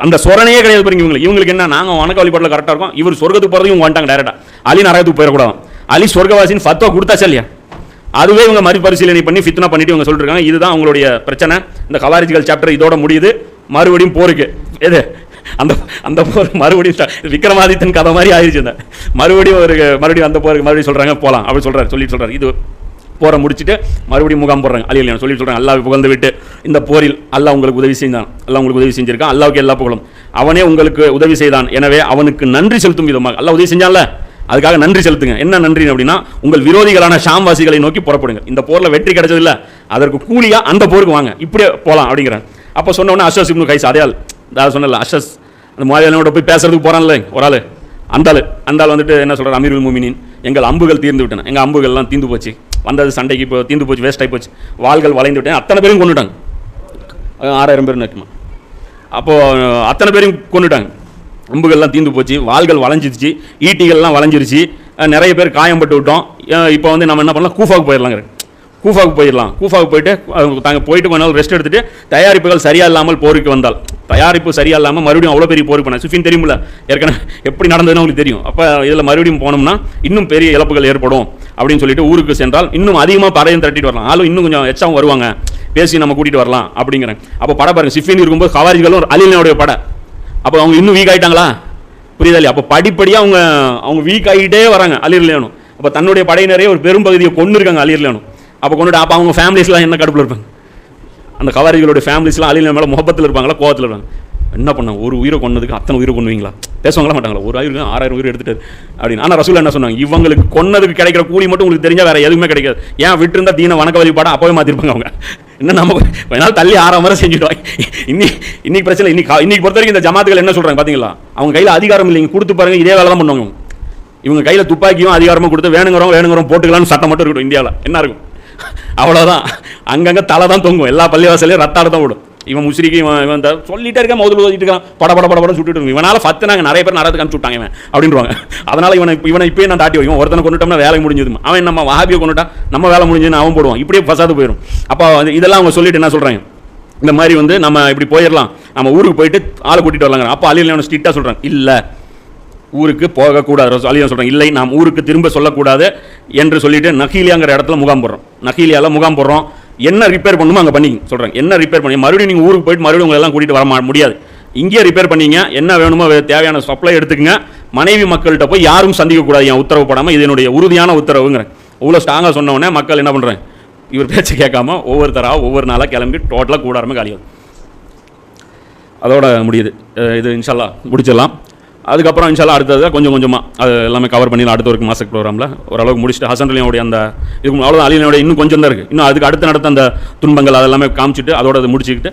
அந்த சொரணையே கிடையாது பாருங்க இவங்களுக்கு. இவங்களுக்கு என்ன நாங்கள் வணக்க வழிபாட்டில் கரெக்டாக இருக்கோம்? இவர் சொர்க்கத்துக்கு போகிறதையும் இவங்க வந்துட்டாங்க டேரெக்டாக அலி நரகத்துக்கு போயிடக்கூடாது. அலி சொர்க்கவாசின்னு ஃபத்வா கொடுத்தாச்சா இல்லையா? அதுவே இவங்க மறுபரிசீலனை பண்ணி ஃபித்னா பண்ணிட்டு இவங்க சொல்லிருக்காங்க இதுதான் அவங்களுடைய பிரச்சனை. இந்த கவாரிஜிகள் சாப்டர் இதோட முடியுது. மறுபடியும் போருக்கு. எது? அந்த அந்த போர் மறுபடியும் விக்ரமாதித்தன் கதை மாதிரி ஆயிடுச்சு இந்த. மறுபடியும் ஒரு மறுபடியும் அந்த போருக்கு மறுபடியும் சொல்கிறாங்க போகலாம் அப்படி சொல்கிறார் சொல்லி சொல்கிறார் இது போரை முடிச்சுட்டு மறுபடியும் முகாம் போடுறாங்க. அலி அலியான் சொல்லி சொல்கிறேன் அல்லாஹ் புகழ்ந்து விட்டு இந்த போரில் அல்லாஹ் உங்களுக்கு உதவி செய்தான். அல்லாஹ் உங்களுக்கு உதவி செஞ்சிருக்கான். அல்லாவுக்கு எல்லா புகழும். அவனே உங்களுக்கு உதவி செய்தான். எனவே அவனுக்கு நன்றி செலுத்தும் விதமாக. அல்லாஹ் உதவி செஞ்சான்ல? அதுக்காக நன்றி செலுத்துங்க. என்ன நன்றி அப்படின்னா உங்கள் விரோதிகளான ஷாம்வாசிகளை நோக்கி புறப்படுங்க. இந்த போரில் வெற்றி கிடைச்சதில்ல. அதற்கு கூலியாக அந்த போருக்கு வாங்க. இப்படியே போகலாம் அப்படிங்கிறாங்க. அப்போ சொன்ன அஷஸ் இப்னு கைஸ் அதே அதாவது சொன்னல அஷஸ் அந்த மாதிரியோட போய் பேசுறதுக்கு போகிறான்ல ஒரு ஆள். அந்த அந்தாள் அந்த ஆள் வந்துட்டு என்ன சொல்கிறார் அமீர் முமினின். எங்கள் அம்புகள் தீர்ந்து விட்டன. எங்கள் அம்புகள்லாம் தீர்ந்து போச்சு. வந்தது சண்டைக்கு இப்போ தீந்து போச்சு வேஸ்ட் ஆகி போச்சு. வாள்கள் வளைந்து விட்டேன். அத்தனை பேரும் கொண்டுட்டாங்க ஆறாயிரம் பேர் நிற்குமா அப்போது அத்தனை பேரையும் கொண்டுட்டாங்க அம்புகள்லாம் தீந்து போச்சு வாள்கள் வளைஞ்சிருச்சு ஈட்டிகள்லாம் வளைஞ்சிருச்சு. நிறைய பேர் காயம்பட்டு விட்டோம். இப்போ வந்து நம்ம என்ன பண்ணலாம்? கூஃபாவுக்கு போயிடலாங்க கூஃபாவுக்கு போயிடலாம். கூஃபாவுக்கு போயிட்டு அவங்க தாங்க போயிட்டு கொஞ்ச நாள் ரெஸ்ட் எடுத்துட்டு தயாரிப்புகள் சரியா இல்லாமல் போருக்கு வந்தால். தயாரிப்பு சரியா இல்லாமல் மறுபடியும் அவ்வளோ பெரிய போருக்கு போனால் சுஃபின் தெரியுமில்ல? ஏற்கனவே எப்படி நடந்ததுன்னு உங்களுக்கு தெரியும். அப்போ இதில் மறுபடியும் போனோம்னா இன்னும் பெரிய இழப்புகள் ஏற்படும் அப்படின்னு சொல்லிட்டு ஊருக்கு சென்றால் இன்னும் அதிகமாக பறையும் தட்டிட்டு வரலாம். ஆளும் இன்னும் கொஞ்சம் எச்சாவும் வருவாங்க. பேசி நம்ம கூட்டிட்டு வரலாம் அப்படிங்கிறேன். அப்போ படம் பாருங்க. சிஃபின் இருக்கும்போது ஹவாரிகளும் அலிலனுடைய படை. அப்போ அவங்க இன்னும் வீக் ஆகிட்டாங்களா புரியுதா இல்லையா? அப்போ படிப்படியாக அவங்க அவங்க வீக் ஆகிட்டே வராங்க அலிர்லேனும் அப்போ தன்னுடைய படையினரே ஒரு பெரும்பகுதியை கொண்டு இருக்காங்க அலிர்லேனும் அப்போ கொண்டுட்டு அப்போ அவங்க ஃபேமிலிஸ்லாம் என்ன கடுப்பில் இருப்பாங்க? அந்த கவாரிகளுடைய ஃபேமிலிஸ்லாம் அழியில் மேலே முகப்பத்தில் இருப்பாங்களா? கோவத்தில் இருப்பாங்க. என்ன பண்ணாங்க ஒரு உயிரை கொன்னதுக்கு அத்தனை உயிரை கொண்டுவீங்களா பேசுவாங்களா மாட்டாங்களா? ஒரு ஆயிரம் ஆறாயிரம் உயிர் எடுத்துட்டு அப்படின்னு. ஆனால் ரசூல் என்ன சொன்னாங்க? இவங்களுக்கு கொன்னதுக்கு கிடைக்கிற கூலி மட்டும் உங்களுக்கு தெரிஞ்சால் வேறு எதுவுமே கிடைக்காது. ஏன் விட்டுருந்தா தீன வணக்க வழிபாட அப்போவே மாற்றிருப்பாங்க அவங்க. என்ன நம்ம கொஞ்ச நாள் தள்ளி ஆறாம் வரை செஞ்சுடுவாங்க இன்னைக்கு இன்னைக்கு பிரச்சனை இன்னைக்கு இன்னைக்கு பொறுத்த வரைக்கும் இந்த ஜமாத்துகள் என்ன சொல்கிறாங்க பார்த்தீங்களா அவங்க கையில் அதிகாரம் இல்லைங்க. கொடுத்து பாருங்க இதே வேலை தான் பண்ணுவாங்க இவங்க. இவங்க கையில் துப்பாக்கியும் அதிகாரமும் கொடுத்து வேணுங்கிறோம் வேணுங்கிறோம் போட்டுக்கலாம்னு சட்டம் மட்டும் இருக்கட்டும் இந்தியாவில் என்ன இருக்கும்? அவ்வளோதான் அங்கங்கே தலை தான் தொங்கும். எல்லா பள்ளிவாசலையும் ரத்தாடு தான் விடும் இவன் முஸ்ரிக்கு இவன் இவன் இந்த சொல்லிட்டே இருக்கான் முதல்ல ஓதிட்டு இருக்கான். பட பட பட படம் சுட்டுட்டு இருக்கும் இவனால் பத்து நாங்கள் நிறைய பேர் நடத்து அனுப்பிச்சு விட்டாங்க இவன். அப்படின்றாங்க அதனால் இவனை இவனை இப்போயே நான் தாட்டி வைக்கும். ஒருத்தனை கொண்டுட்டோம்னா வேலை முடிஞ்சது அவன் நம்ம வாபியை கொண்டுட்டா நம்ம வேலை முடிஞ்சதுன்னு அவன் போடுவான். இப்படியே ஃபசாது போயிடும் அப்போ இதெல்லாம் அவங்க சொல்லிட்டு என்ன சொல்கிறாங்க இந்த மாதிரி வந்து நம்ம இப்படி போயிடலாம். நம்ம ஊருக்கு போயிட்டு ஆளை கூட்டிட்டு வரலாங்க அப்போ அழியில் அவனை ஸ்ட்ரிக்டாக சொல்கிறாங்க இல்லை. ஊருக்கு போகக்கூடாது. அலியா சொல்கிறாங்க இல்லை நாம் ஊருக்கு திரும்ப சொல்லக்கூடாது என்று சொல்லிட்டு நகீலியாங்கிற இடத்துல முகாம் போடுறோம். நகீலியாவில் முகாம் போடுறோம். என்ன ரிப்பேர் பண்ணுமோ அங்கே பண்ணி சொல்கிறாங்க என்ன ரிப்பேர் பண்ணி மறுபடியும் நீங்கள் ஊருக்கு போயிட்டு மறுபடியும் உங்களை எல்லாம் கூட்டிகிட்டு வர முடியாது. இங்கேயே ரிப்பேர் பண்ணிங்க. என்ன வேணுமோ தேவையான சப்ளை எடுத்துக்கங்க. மனைவி மக்கள்கிட்ட போய் யாரும் சந்திக்கக்கூடாது என் உத்தரவு போடாமல் இது என்னுடைய உறுதியான உத்தரவுங்கிறேன். இவ்வளோ ஸ்ட்ராங்காக சொன்ன மக்கள் என்ன பண்ணுறாங்க இவர் பேச்சு கேட்காம ஒவ்வொருத்தராக ஒவ்வொரு நாளாக கிளம்பி டோட்டலாக கூடாரமே காலியாகும் அதோட முடியுது. இது இன்ஷால்லா முடிச்சிடலாம். அதுக்கப்புறம் இன்ஷால்லா அடுத்தது கொஞ்சம் கொஞ்சமாக அது எல்லாமே கவர் பண்ணிடலாம் அடுத்த ஒரு மாசக் ப்ரோக்ராமில் ஓரளவுக்கு முடிச்சுட்டு ஹசன் அலியோடைய அந்த இதுக்கு அவ்வளோதான் அலியோட இன்னும் கொஞ்சம் தான் இருக்குது இன்னும் அதுக்கு அடுத்து நடத்த அந்த துன்பங்கள் அதெல்லாமே காமிச்சிட்டு அதோட அதை முடிச்சுக்கிட்டு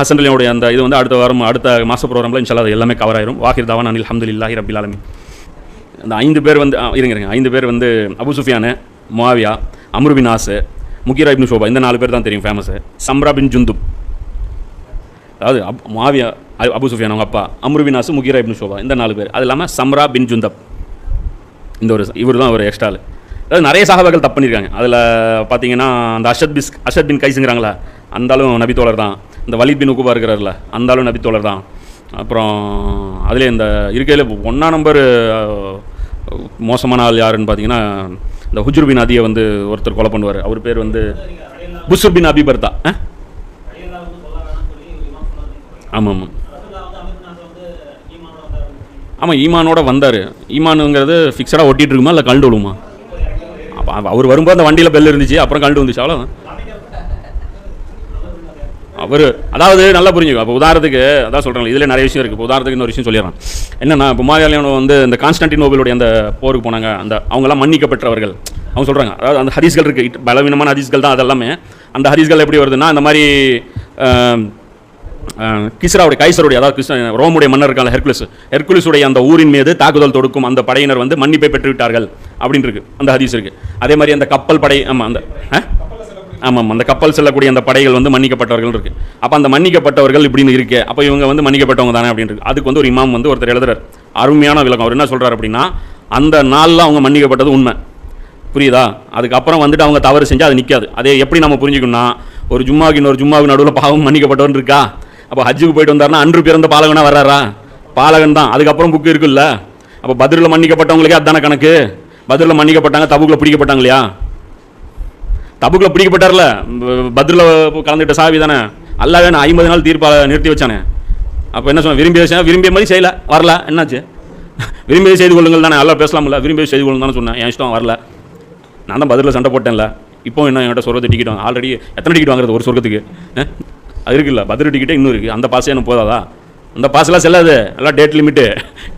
ஹசன் அலியோடைய அந்த இது வந்து அடுத்த வாரம் அடுத்த மாச ப்ரோக்ராமில் இன்ஷால்லா அது எல்லாமே கவர் ஆயிரும். வாஹிர் தவான் அனில் அஹமதுல்லாஹி ரபில் ஆலமி அந்த ஐந்து பேர் வந்து இருங்க இருங்க. ஐந்து பேர் வந்து அபு சுஃபியானு மாவியா அம்ரு ஆசு முகீரா இப்னு ஷோபா இந்த நாலு பேர் தான் தெரியும் ஃபேமஸு சம்ரா பின் ஜுந்துப். அதாவது அப் மாவியா அபு சுஃபியான் அவங்க அப்பா அம்ருவினாசு முகீரா இப்னு ஷோபா இந்த நாலு பேர். அது இல்லாமல் சம்ரா பின் ஜுந்தப். இந்த ஒரு இவர் தான் ஒரு எக்ஸ்ட்ரால் அதாவது நிறைய சகாபாக்கள் தப்பு பண்ணியிருக்காங்க அதில் பார்த்தீங்கன்னா அந்த அஷத் பிஸ் அஷத் பின் கைஸுங்கிறாங்களா அந்தாலும் நபித்தோழர் தான். இந்த வலித் பின் உக்குபா இருக்கிறார்ல அந்தாலும் நபித்தோழர் தான். அப்புறம் அதிலே இந்த இருக்கையில் ஒன்றா நம்பர் மோசமான ஆள் யாருன்னு பார்த்தீங்கன்னா இந்த ஹுஜுர் பின் அதியை வந்து ஒருத்தர் கொலை பண்ணுவார். அவர் பேர் வந்து புசுர் பின் அபி பர்தா. ஆமாம் ஆமாம். ஆமாம் ஈமானோட வந்தார். ஈமானுங்கிறது ஃபிக்ஸடாக ஒட்டிகிட்டு இருக்குமா இல்லை கழண்டு விழுமா அப்போ அவர் வரும்போது அந்த வண்டியில் பெல் இருந்துச்சு அப்புறம் கழண்டு வந்துச்சு அவ்வளோதான் அவர் அதாவது நல்லா புரிஞ்சுக்கும் அப்போ உதாரணத்துக்கு அதான் சொல்கிறாங்க இதில் நிறைய விஷயம் இருக்குது இப்போ உதாரணத்துக்கு இன்னொரு விஷயம் சொல்லிடுறேன். என்னன்னா இப்போ மாயாலியானோ வந்து இந்த கான்ஸ்டன்டினோபிளுடைய அந்த போருக்கு போனாங்க அந்த அவங்களாம் மன்னிக்கப்பட்டவர்கள் அவங்க சொல்கிறாங்க அதாவது அந்த ஹரிஸ்கள் இருக்குது பலவீனமான ஹரிஸ்கள் தான் அதெல்லாமே. அந்த ஹரிஸ்கள் எப்படி வருதுன்னா அந்த மாதிரி கிஸ்ராவுடைய கைசருடைய அதாவது கிருஷ்ண ரோமுடைய மன்னர் இருக்காங்க ஹெர்குலிஸ் ஹெர்குலிஸுடைய அந்த ஊரின் மீது தாக்குதல் தொடுக்கும் அந்த படையினர் வந்து மன்னிப்பை பெற்று விட்டார்கள் அப்படின்னு இருக்கு. அந்த ஹதீஸ் இருக்கு. அதே மாதிரி அந்த கப்பல் படை ஆமாம் அந்த ஆ? ஆமாம் அந்த கப்பல் செல்லக்கூடிய அந்த படைகள் வந்து மன்னிக்கப்பட்டவர்கள் இருக்கு. அப்போ அந்த மன்னிக்கப்பட்டவர்கள் இப்படின்னு இருக்கு. அப்போ இவங்க வந்து மன்னிக்கப்பட்டவங்க தானே அப்படின்னு இருக்கு. அதுக்கு வந்து ஒரு இமாம் வந்து ஒருத்தர் எழுதுறார். அருமையான விளக்கம். அவர் என்ன சொல்றாரு அப்படின்னா அந்த நாளில் அவங்க மன்னிக்கப்பட்டது உண்மை. புரியுதா? அதுக்கப்புறம் வந்துட்டு அவங்க தவறு செஞ்சால் அது நிற்காது அதே எப்படி நம்ம புரிஞ்சுக்கணும்னா ஒரு ஜும்மாவுக்கு இன்னொரு ஜும்மாவுக்கு நடுவில் பாவம் மன்னிக்கப்பட்டவன் இருக்கா? அப்போ ஹஜ்ஜுக்கு போயிட்டு வந்தார்னா அன்று பிறந்த பாலகனாக வர்றாரா? பாலகன் தான். அதுக்கப்புறம் புக்கு இருக்குல்ல? அப்போ பதிரில் மன்னிக்கப்பட்டவங்களுக்கே அதான கணக்கு? பதிரில் மன்னிக்கப்பட்டாங்க தபுக்கில் பிடிக்கப்பட்டாங்க இல்லையா தபுக்கில் பிடிக்கப்பட்டார்ல? பதிரில் கலந்துக்கிட்ட சாவி தானே? அல்லாவே நான் ஐம்பது நாள் தீர்ப்பாக நிறுத்தி வச்சானே. அப்போ என்ன சொன்ன? விரும்பி விஷயம் விரும்பிய மாதிரி செய்யல. வரல. என்னாச்சு? விரும்பி செய்து கொள்ளுங்கள் தானே. நல்லா பேசலாம்ல விரும்பி செய்து கொள்ளுங்க தானே சொன்னேன். என் இஷ்டம் வரல. நான் தான் பதிலில் சண்டை போட்டேன்ல. இப்போ என்ன என்கிட்ட சொர்க்கத்தை டிக்கெட் ஆல்ரெடி எத்தனை டிக்கெட் வாங்குறது ஒரு சொர்க்கத்துக்கு? அது இருக்குல்ல பதில் டிக்கெட்டே இன்னும் இருக்குது அந்த பாசே எனக்கு போதாதா? அந்த பாசெல்லாம் செல்லாது. எல்லாம் டேட் லிமிட்டு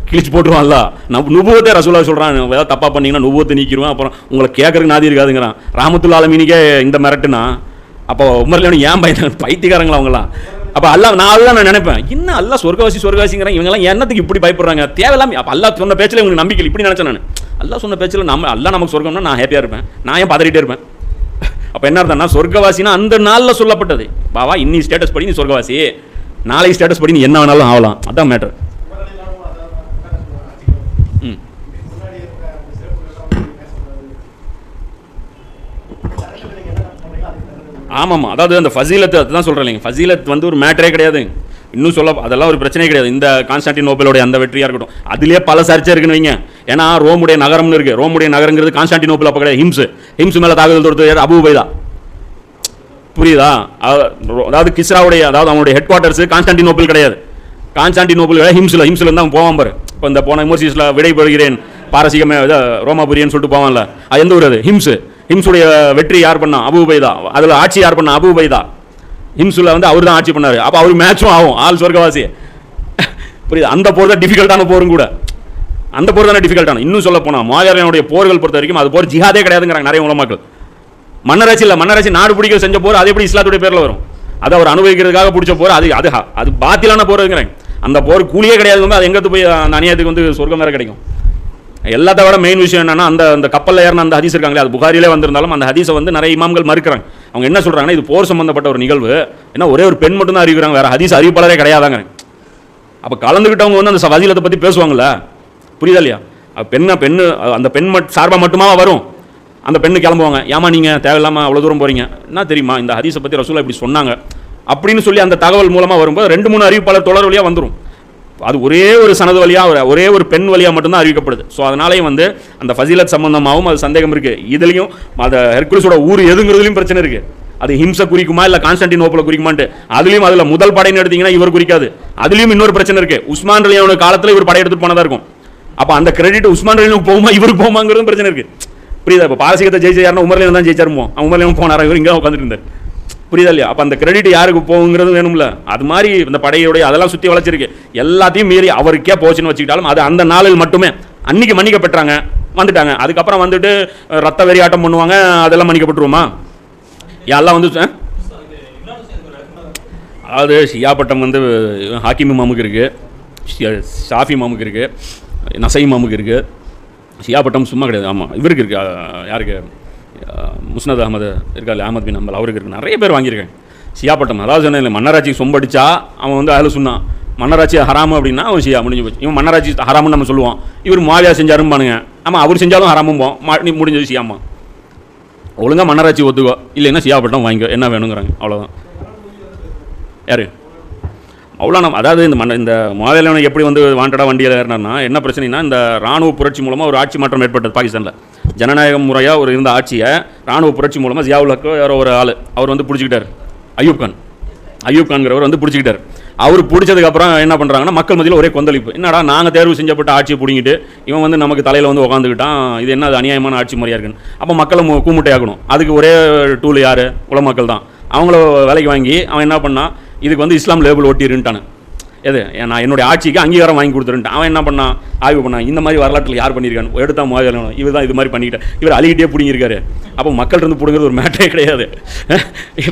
கிழிச்சு போட்டுருவான்ல. நம்ம நுபுவத்தை ரசூலா சொல்கிறான் ஏதாவது தப்பாக பண்ணிங்கன்னா நுபுவத்தை நீக்கிடுவேன் அப்புறம் உங்களை கேட்கறதுக்கு நாதி இருக்காதுங்கிறான். ராமத்துல்லா ஆலமீனிக்கே இந்த மிரட்டுனா. அப்போ உமர்ல ஏன் பையன் பைத்தியக்காரங்களா அவங்களாம் அப்போ அல்லா நான் அதுதான் நான் நினைப்பேன். இன்னும் அல்லா சொர்க்கவாசி சொர்க்கவாசிங்கிறாங்க இவங்கெல்லாம் என்னத்துக்கு இப்படி பயப்படுறாங்க? தேவையில்லாம அப்போ அல்லா சொன்ன பேச்சில் உங்களுக்கு நம்பிக்கை இப்படி நினச்சேன் நான். அல்லா சொன்ன பேச்சில் நம்ம அல்லா நமக்கு சொர்க்கம்னா நான் ஹாப்பியாக இருப்பேன். நான் ஏன் பதறிட்டே இருப்பேன்? அப்போ என்ன அர்த்தம்னா சொர்க்கவாசினா அந்த நாளில் சொல்லப்பட்டது. பாவா இன்னி ஸ்டேட்டஸ் படி நீ சொர்க்கவாசி. நாளைக்கு ஸ்டேட்டஸ் படி நீ என்ன வேணாலும் ஆகலாம் அதான் மேட்டர் ம். அதாவது அந்த ஃபசீலத் அதுதான் சொல்கிறேன் இல்லைங்க. ஃபசீலத் வந்து ஒரு மேட்டரே கிடையாது. இன்னும் சொல்ல அதெல்லாம் ஒரு பிரச்சனையே கிடையாது. இந்த கான்ஸ்டான்டின் நோபலோடைய அந்த வெற்றியாக இருக்கட்டும். அதுலேயே பல சர்ச்சை இருக்குன்னு வைங்க. ஏன்னா ரோமுடைய நகரம்னு இருக்குது ரோமுடைய நகரங்கிறது கான்ஸ்டான்டின் அப்போ கிடையாது. ஹிம்ஸ் ஹிம்ஸ் மேலே தாக்குதல் தொடுத்தது யார்? அபு உபைதா. புரியுதா? அதாவது கிஸ்ராவுடைய அதாவது அவனுடைய ஹெட் குவார்ட்டர்ஸ் கான்ஸ்டான்டினோப்பிள் கிடையாது கான்ஸ்டான்டினோபிள் ஹிம்ஸில் ஹிம்ஸில் இருந்தால் போவான் பாரு. இப்போ இந்த போன விமர்சிஸில் விடைபெறுகிறேன். பாரசீகமே இதை ரோமாபுரியன்னு சொல்லிட்டு போவான்ல. அது எந்த ஊர் அது? ஹிம்ஸ் ஹிம்ஸுடைய வெற்றி யார் பண்ணா? அபு உபைதா. அதில் ஆட்சி யார் பண்ணா? அபு உபைதா. ஹிம்ஸில் வந்து அவர் தான் ஆட்சி பண்ணார். அப்போ அவர் மேட்சும் ஆகும் ஆள் சொர்க்கவாசி. புரியுது? அந்த போர் தான் டிஃபிகல்ட்டான போரும் கூட. அந்த போர் தானே டிஃபிகல்ட்டான இன்னும் சொல்ல போனால் மாவீரனுடைய போர்கள் பொறுத்த வரைக்கும் அது போர் ஜிஹாதே கிடையாதுங்கிறாங்க நிறைய உலமாக்கள். மன்னராட்சி இல்லை மன்னராட்சி நாடு பிடிக்க செஞ்ச போர் அது எப்படி இஸ்லாத்துடைய பேரில் வரும்? அதை அவர் அனுபவிக்கிறதுக்காக பிடிச்ச போர் அது அது அது பாத்திலான போர்ங்கிறாங்க அந்த போர் கூலியே கிடையாது வந்து அது எங்கத்து போய் அந்த அநியாயத்துக்கு வந்து சொர்க்கம் வேறு கிடைக்கும். எல்லாத்த விட மெயின் விஷயம் என்னன்னா அந்த அந்த கப்பலில் ஏறின அந்த ஹதீஸ் இருக்காங்களே அது புகாரிலே வந்திருந்தாலும் அந்த ஹதீஸை வந்து நிறைய இமாம்கள் மறுக்கிறாங்க. அவங்க என்ன சொல்கிறாங்கன்னா இது போர் சம்பந்தப்பட்ட ஒரு நிகழ்வு. ஏன்னா ஒரே ஒரு பெண் மட்டும் தான் அறிவிக்கிறாங்க வேறு ஹதீஸ் அறிவிப்பாளரே கிடையாதாங்க அப்போ கலந்துக்கிட்டவங்க வந்து அந்த ச- பற்றி பேசுவாங்கல்ல? புரியுதா இல்லையா? பெண்ணை பெண்ணு அந்த பெண் மட் சார்பாக மட்டுமா வரும்? அந்த பெண்ணு கிளம்புவாங்க. ஏமா நீங்கள் தேவையில்லாமல் அவ்வளோ தூரம் போகிறீங்க என்ன தெரியுமா இந்த ஹதீஸை பற்றி ரசூலா இப்படி சொன்னாங்க. அப்படின்னு சொல்லி அந்த தகவல் மூலமாக வரும்போது ரெண்டு மூணு அறிவிப்பாளர் தொடர் வழியாக வந்துடும் அது ஒரே ஒரு சனது வழியாக ஒரே ஒரு பெண் வழியாக மட்டும்தான் அறிவிக்கப்படுது. ஸோ அதனாலேயும் வந்து அந்த ஃபசீலத் சம்பந்தமாகவும் அது சந்தேகம் இருக்குது இதுலேயும் அந்த ஹெர்குலிஸோட ஊர் எதுங்கிறதுலையும் பிரச்சனை இருக்குது அது ஹிம்சை குறிக்குமா இல்லை கான்ஸ்டன்டினோப்பில் குறிக்குமான்ட்டு. அதுலேயும் அதில் முதல் படைன்னு எடுத்தீங்கன்னா இவர் குறிக்காது. அதுலேயும் இன்னொரு பிரச்சனை இருக்குது உஸ்மான் ரலியோட காலத்தில் இவர் படையெடுத்துட்டு எடுத்துட்டு இருக்கும். அப்போ அந்த கிரெடிட் உஸ்மான் ரலினுக்கு போகுமா இவருக்கு போகுமாங்கிறதும் பிரச்சனை இருக்குது புரியுதா? இப்போ பாரசீகத்தை ஜெயிச்ச யாருன்னா உமர்லையும் தான் ஜெயிச்சாருமோ அவன் உமர்லையும் போனாரா? இவர் இங்கே உட்காந்துட்டு இருந்தார். புரியுதா இல்லையா? அப்போ அந்த கிரெடிட் யாருக்கு போகுங்கிறது வேணும்ல. அது மாதிரி இந்த படையுடைய அதெல்லாம் சுற்றி வளைச்சிருக்கு எல்லாத்தையும் மீறி அவருக்கே போச்சுன்னு வச்சுக்கிட்டாலும் அது அந்த நாளில் மட்டுமே அன்னைக்கு மன்னிக்க பெற்றாங்க வந்துட்டாங்க. அதுக்கப்புறம் வந்துட்டு ரத்த வெறியாட்டம் பண்ணுவாங்க. அதெல்லாம் மன்னிக்கப்பட்டுருவோமா? எல்லாம் வந்து அதாவது ஷியா பட்டம் வந்து ஹாக்கிமி மாமுக்கு இருக்குது ஷாஃபி மாமுக்கு இருக்குது நசை மாமுக்கு இருக்குது ஷியாபட்டம் சும்மா கிடையாது. ஆமாம் இவருக்கு இருக்கு. யாருக்கு? முஸ்னத் அகமது இருக்காரு அஹமத் பின் அம்பல் அவருக்கு இருக்குது நிறைய பேர் வாங்கியிருக்கேன். ஷியாபட்டம் அதாவது அதாவது இல்லை மன்னராட்சி சொம்படிச்சா அவன் வந்து அதில் சொன்னான் மன்னராட்சி ஹராமு அப்படின்னா அவன் ஷியா முடிஞ்சு போச்சு. இவன் மன்னராட்சி ஹராமுன்னு நம்ம சொல்லுவோம். இவர் மாவியா செஞ்சாரும் பானுங்க ஆமாம் அவர் செஞ்சாலும் ஹராமும் போம் மா நீ முடிஞ்சது ஷியாமா ஒழுங்கா மன்னராட்சி ஒத்துக்கோ. இல்லைன்னா ஷியாபட்டம் வாங்கிக்கோ. என்ன வேணுங்கிறாங்க. அவ்வளோதான் யார்? மௌலானா அதாவது இந்த மன்ன இந்த மாவேலனை எப்படி வந்து வாண்டடாக வண்டியில் ஏறினார்னா என்ன பிரச்சனைனா இந்த ராணுவ புரட்சி மூலமாக ஒரு ஆட்சி மாற்றம் ஏற்பட்டது பாகிஸ்தானில். ஜனநாயக முறையாக ஒரு இருந்த ஆட்சியை ராணுவ புரட்சி மூலமாக ஜியாவுல் ஹக்கோ ஒரு ஆள் அவர் வந்து பிடிச்சிக்கிட்டார். அய்யூப் கான். அய்யூப் கான்கிறவர் வந்து பிடிச்சிக்கிட்டார். அவர் பிடிச்சதுக்கப்புறம் என்ன பண்ணுறாங்கன்னா மக்கள் மத்தியில் ஒரே கொந்தளிப்பு. என்னடா நாங்கள் தேர்வு செஞ்சப்பட்ட ஆட்சியை பிடிங்கிட்டு இவன் வந்து நமக்கு தலையில் வந்து உட்காந்துக்கிட்டான் இது என்ன அது அநியாயமான ஆட்சி முறையாக இருக்குன்னு. அப்போ மக்களை மு- கூமுட்டையாக்கணும். அதுக்கு ஒரே டூல் யார்? உலமக்கள் தான். அவங்கள வேலைக்கு வாங்கி அவன் என்ன பண்ணான்? இதுக்கு வந்து இஸ்லாம் லேபிள் ஒட்டிருன்ட்டானு. எது? நான் என்னுடைய ஆட்சிக்கு அங்கீகாரம் வாங்கி கொடுத்துருன்ட்டு. அவன் என்ன பண்ணான்? ஆய்வு பண்ணான். இந்த மாதிரி வரலாற்றில் யார் பண்ணியிருக்கான் எடுத்தா மோதலும் இவர் தான் இது மாதிரி பண்ணிக்கிட்டேன் இவர் அழுகிட்டே பிடிங்கிருக்காரு அப்போ மக்கள் இருந்து பிடுங்கிறது ஒரு மேட்டரே கிடையாது.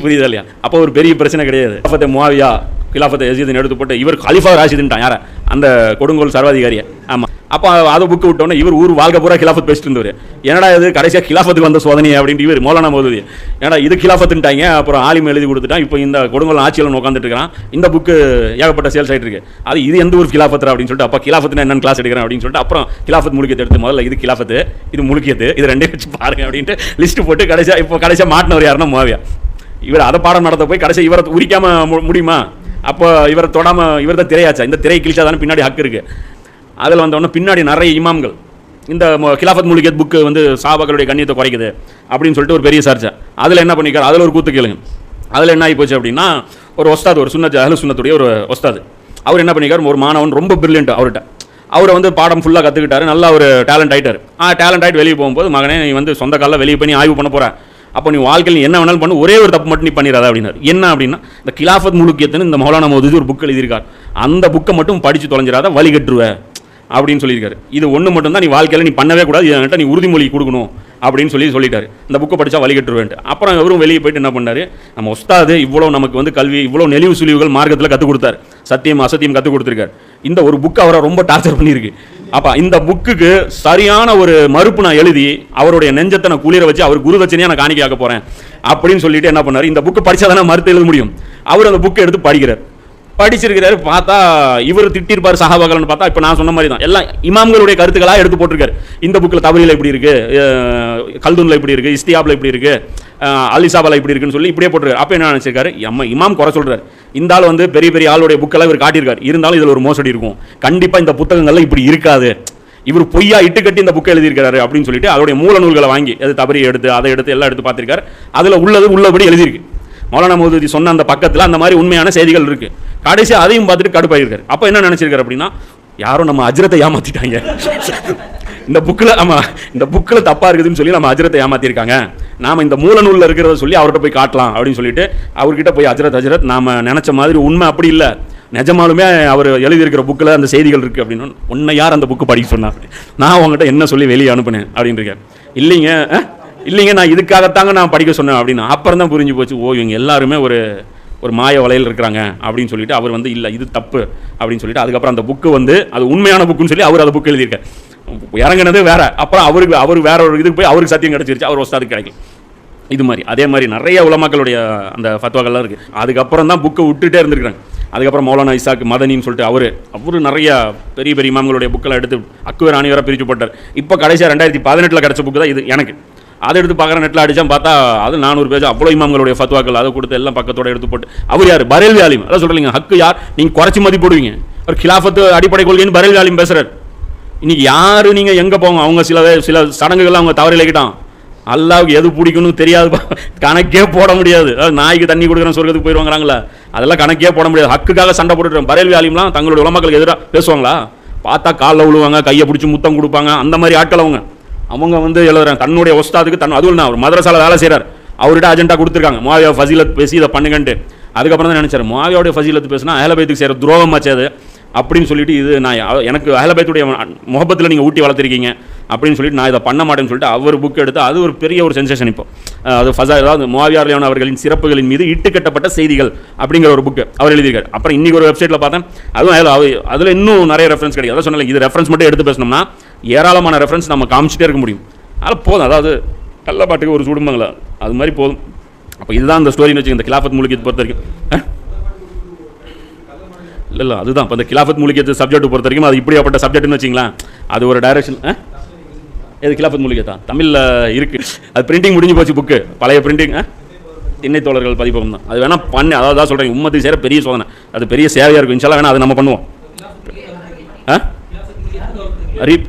புரியுதா இல்லையா? அப்போ ஒரு பெரிய பிரச்சனை கிடையாது. அப்போ மோவியா கிலாஃபத்தை எசீதின் எடுத்து போட்டு இவர் ஹலிஃபா ராஷிதுன்ட்டான் யாரை? அந்த கொடுங்கோல் சர்வாதிகாரியை. ஆமாம் அப்போ அதை புக்கு விட்டோன்னே இவர் ஊர் வாழ்க்கை பூரா கிலாஃபத் பேசிட்டு இருந்தவர். என்னடா இது கடைசியாக கிலாஃபத்துக்கு வந்த சோதனை அப்படின்ட்டு இவர் மௌலானா மோதுதி ஏன்னா இது கிலாஃபத்துன்ட்டாங்க அப்புறம் ஆலிம் எழுதி கொடுத்துட்டான் இப்போ இந்த கொடுங்கோல் ஆட்சியில் உட்காந்துட்டு இருக்கிறான் இந்த புக்கு ஏகப்பட்ட சேல்ஸ் ஆகிட்டு இருக்கு. அது இது எந்த ஊர் கிலாஃபத் அப்படின்னு சொல்லிட்டு அப்போ கிலாஃபத்துனா என்னென்னு கிளாஸ் எடுக்கிறேன் அப்படின்னு சொல்லிட்டு அப்புறம் கிலாஃபத் முழுக்கியத்தை எடுத்து முதல்ல இது கிலாஃபத்து இது முழுக்கியது இது ரெண்டையும் வச்சு பாருங்க அப்படின்ட்டு லிஸ்ட் போட்டு கடைசியாக இப்போ கடைசியாக மாட்டினவர் யாருன்னா மோவியா இவர் அதை பாடம் நடத்த போய் கடைசியாக இவரை உரிக்காமல் முடியுமா? அப்போ இவரை தொடாமல் இவர் தான் திரையாச்சா? இந்த திரை கிழிச்சா தானே பின்னாடி ஹக்கு இருக்குது அதில் வந்தோடனே பின்னாடி நிறைய இமாம்கள். இந்த கிலாஃபத் முலிகத் புக்கு வந்து சாபாக்களுடைய கண்ணியத்தை குறைக்குது அப்படின்னு சொல்லிட்டு ஒரு பெரிய சர்ச்சை அதில் என்ன பண்ணிக்கார் அதில் ஒரு கூத்து கேளுங்க. அதில் என்ன ஆகி போச்சு அப்படின்னா ஒரு ஒஸ்தாது ஒரு சுன்னத் அஹ்லு சுன்னத்துடைய ஒரு ஒஸ்தாது. அவர் என்ன பண்ணிக்கார் ஒரு மாணவன் ரொம்ப பிரில்லியன்ட் அவர்கிட்ட. அவரை வந்து பாடம் ஃபுல்லாக கற்றுக்கிட்டாரு நல்லா ஒரு டேலண்ட் ஆகிட்டார் ஆ டேலண்ட் ஆகிட்டு வெளியே போகும்போது மகனே நீ வந்து சொந்த காலில் வெளியே போய் ஆய்வு பண்ண போகிறேன் அப்போ நீ வாழ்க்கையில் என்ன வேணாலும் பண்ணு ஒரே ஒரு தப்பு மட்டும் நீ பண்ணிடாத அப்படின்னாரு. என்ன அப்படின்னா இந்த கிலாஃபத் முழுக்கியத்துன்னு இந்த மௌலானா மோதுஜி ஒரு புக் எழுதியிருக்கார். அந்த புக்கை மட்டும் படித்து தொலைஞ்சிடாத வழி வழிகட்டுருவ அப்படின்னு சொல்லியிருக்காரு. இது ஒன்று மட்டும் தான் நீ வாழ்க்கையில் நீ பண்ணவே கூடாது என்கிட்ட நீ உறுதிமொழி கொடுக்கணும் அப்படின்னு சொல்லி சொல்லிட்டாரு. இந்த புக்கை படித்தா வழிகட்டுருவேன்ட்டு அப்புறம் இவரும் வெளியே போயிட்டு என்ன பண்ணார்? நம்ம ஒஸ்தாது இவ்வளோ நமக்கு வந்து கல்வி இவ்வளோ நெளிவு சுழிவுகள் மார்க்கத்தில் கற்றுக் கொடுத்தாரு. சத்தியம் அசத்தியம் கற்றுக் கொடுத்துருக்காரு. இந்த ஒரு புக் அவரை ரொம்ப டார்ச்சர் பண்ணியிருக்கு. அப்போ இந்த புக்குக்கு சரியான ஒரு மறுப்பு நான் எழுதி அவருடைய நெஞ்சத்தை நான் குளிர வச்சு அவர் குருதட்சணையாக நான் காணிக்கையாக்க போகிறேன் அப்படின்னு சொல்லிட்டு என்ன பண்ணார்? இந்த புக்கு படித்தா தானே மறுத்து எழுத முடியும். அவர் அந்த புக்கை எடுத்து படிக்கிறார். படிச்சிருக்கிறாரு பார்த்தா இவர் திட்டிருப்பார் சஹாபாக்கள்னு பார்த்தா இப்போ நான் சொன்ன மாதிரி தான் எல்லாம் இமாம்களுடைய கருத்துக்களாக எடுத்து போட்டிருக்காரு. இந்த புக்கில் தபரியில் இப்படி இருக்கு கல்தூனில் இப்படி இருக்கு இஸ்தியாபில் இப்படி இருக்கு அஹ், அலிசாபால இப்படி இருக்குன்னு சொல்லி இப்படியே போட்டிருக்காரு. அப்போ என்ன நினச்சிருக்காரு? அம்மா இமாம் குறை சொல்கிறார் இந்த ஆள் வந்து பெரிய பெரிய ஆளுடைய புக்கெல்லாம் இவர் காட்டியிருக்காரு. இருந்தாலும் இதில் ஒரு மோசடி இருக்கும். கண்டிப்பாக இந்த புத்தகங்கள்லாம் இப்படி இருக்காது. இவர் பொய்யா இட்டு கட்டி இந்த புக்கை எழுதியிருக்காரு அப்படின்னு சொல்லிட்டு அதோடைய மூல நூல்களை வாங்கி அது தபரி எடுத்து அதை எடுத்து எல்லாம் எடுத்து பார்த்துருக்காரு. அதில் உள்ளது உள்ளபடி எழுதியிருக்கு. மௌலானா மௌதூதி சொன்ன அந்த பக்கத்தில் அந்த மாதிரி உண்மையான செய்திகள் இருக்கு. கடைசி அதையும் பார்த்துட்டு கடுப்பாயிருக்காரு. அப்போ என்ன நினச்சிருக்காரு அப்படின்னா யாரும் நம்ம அஜ்ரத்தை ஏமாத்திட்டாங்க. இந்த புக்கில் ஆமாம் இந்த புக்கில் தப்பாக இருக்குதுன்னு சொல்லி நம்ம அஜ்ரத்தை ஏமாத்திருக்காங்க. நாம் இந்த மூல நூலில் இருக்கிறத சொல்லி அவர்கிட்ட போய் காட்டலாம் அப்படின்னு சொல்லிட்டு அவர்கிட்ட போய் அஜரத் அஜரத் நாம் நினச்ச மாதிரி உண்மை அப்படி இல்லை. நிஜமாலுமே அவர் எழுதியிருக்கிற புக்கில் அந்த செய்திகள் இருக்குது அப்படின்னு. உன்னை யார் அந்த புக்கு படிக்க சொன்னார்? நான் உங்ககிட்ட என்ன சொல்லி வெளியே அனுப்புனேன் அப்படின்னு இருக்கேன். இல்லைங்க இல்லைங்க நான் இதுக்காகத்தாங்க நான் படிக்க சொன்னேன் அப்படின்னு அப்புறம் தான் புரிஞ்சு போச்சு ஓ இவங்க எல்லாருமே ஒரு ஒரு மாய வலையில் இருக்கிறாங்க அப்படின்னு சொல்லிட்டு அவர் வந்து இல்லை இது தப்பு அப்படின்னு சொல்லிட்டு அதுக்கப்புறம் அந்த புக்கு வந்து அது உண்மையான புக்குன்னு சொல்லி அவர் அந்த புக் எழுதியிருக்காரு இறங்கினது வேற. அப்புறம் அவருக்கு அவர் வேற ஒரு இதுக்கு போய் அவருக்கு சத்தியம் கிடச்சிருச்சு அவர் ஒஸ்தாதுக்கு கிடைக்கும் இது மாதிரி அதே மாதிரி நிறைய உலமாக்களுடைய அந்த ஃபத்வாக்கள்லாம் இருக்குது அதுக்கப்புறம் தான் புக்கை விட்டுட்டே இருந்திருக்கிறாங்க. அதுக்கப்புறம் மௌலானா இசாக் மதனின்னு சொல்லிட்டு அவர் அவரு நிறைய பெரிய பெரிய இமாம்களுடைய புக்கெல்லாம் எடுத்து அக்குவர் அணிவராக பிரிச்சு போட்டார். இப்போ கடைசியாக ரெண்டாயிரத்தி பதினெட்டில் கிடச்ச புக்கு தான் இது எனக்கு. அதை எடுத்து பார்க்குற நெட்டில் அடித்தான் பார்த்தா அது நானூறு பேஜ் அவ்வளோ இமாம்களுடைய ஃபத்வாக்கள் அதை கொடுத்து எல்லாம் பக்கத்தோட எடுத்து போட்டு. அவர் யார்? பரேல் வியாலிம் அதான் சொல்கிறீங்க ஹக்கு யார்? நீங்கள் குறைச்சி மதிப்பிடுவீங்க. ஒரு கிலாஃபத்து அடிப்படை கொள்கைன்னு பரேல் வியாலிம் பேசுகிறார் இன்றைக்கி யார் நீங்கள் எங்கே போங்க? அவங்க சில சில சடங்குகள் அவங்க தவறிலைக்கிட்டான் அல்லாவுக்கு எது பிடிக்கணும் தெரியாது. கணக்கே போட முடியாது. அதாவது நாய்க்கு தண்ணி கொடுக்குறோம் சொர்க்கத்துக்கு போயிடுவாங்கறாங்களா அதெல்லாம் கணக்கே போட முடியாது. ஹக்குக்காக சண்டை போட்டுட்டு பரேல் வியாலிம்லாம் தங்களுடைய உலமக்களுக்கு எதிராக பேசுவாங்களா? பார்த்தா காலில் விழுவாங்க கையை பிடிச்சி முத்தம் கொடுப்பாங்க. அந்த மாதிரி ஆட்கள் அவங்க. அவங்க வந்து எழுதுறாங்க. தன்னுடைய ஒஸ்தாதுக்கு தன் அதுவும் நான் அவர் மதரசால வேலை செய்கிறார் அவர்கிட்ட அஜெண்டா கொடுத்துருக்காங்க. மாவியா ஃபசீலத் பேசி இதை பண்ணுங்கன்ட்டு. அதுக்கப்புறம் தான் நினச்சார். மாவியாவுடைய ஃபசீலத் பேசினா அஹலபைத்துக்கு செய்கிற துரோகமாச்சு அது அப்படின்னு சொல்லிட்டு இது நான் எனக்கு அஹலபைத்துடைய முகப்பத்தில் நீங்கள் ஊட்டி வளர்த்துருக்கீங்க அப்படின்னு சொல்லிட்டு நான் இதை பண்ண மாட்டேன்னு சொல்லிட்டு அவர் புக் எடுத்து அது ஒரு பெரிய ஒரு சென்சேஷன் இப்போ. அது ஃபசா அதாவது மோவியார்லியான் அவர்களின் சிறப்புகளின் மீது இட்டுக்கட்டப்பட்ட செய்திகள் அப்படிங்கிற ஒரு புக்கு அவர் எழுதியிருக்காரு. அப்புறம் இன்னைக்கு ஒரு வெப்சைட்டில் பார்த்தேன். அதுவும் அதில் அதில் இன்னும் நிறைய ரெஃபரன்ஸ் கிடைக்கும் அதான் சொன்னால இது ரெஃபரன்ஸ் மட்டும் எடுத்து பேசணும்னா ஏராளமான ரெஃபரன்ஸ் நம்ம காமிச்சிட்டே இருக்க முடியும். அதனால் போதும். அதாவது நல்ல பாட்டுக்கு ஒரு சுடுமங்களா அது மாதிரி போதும். அப்போ இதுதான் அந்த ஸ்டோரின்னு வச்சுக்கோங்க. இந்த கிலாஃபத் மூலிகத்தை பொறுத்த வரைக்கும். இல்லை இல்லை அதுதான். இப்போ இந்த கிலாஃபத் மூலிகத்து சப்ஜெக்ட் பொறுத்த வரைக்கும் அது இப்படியாப்பட்ட சப்ஜெக்ட்னு வச்சிங்களேன் அது ஒரு டைரக்ஷன் எது கிலாஃபத் மூலிகை தமிழில் இருக்குது அது பிரிண்டிங் முடிஞ்சு போச்சு புக்கு பழைய பிரிண்டிங் திண்ணை தோழர்கள் பதிப்பகம் தான். அது வேணால் பண்ணு. அதாவது தான் சொல்கிறேன் உம்மத்துக்கு சேர பெரிய சோதனை. அது பெரிய சேவையாக இருக்கும். இன்ஷால்லா வேணால் அதை நம்ம பண்ணுவோம். ஆ? ரீப்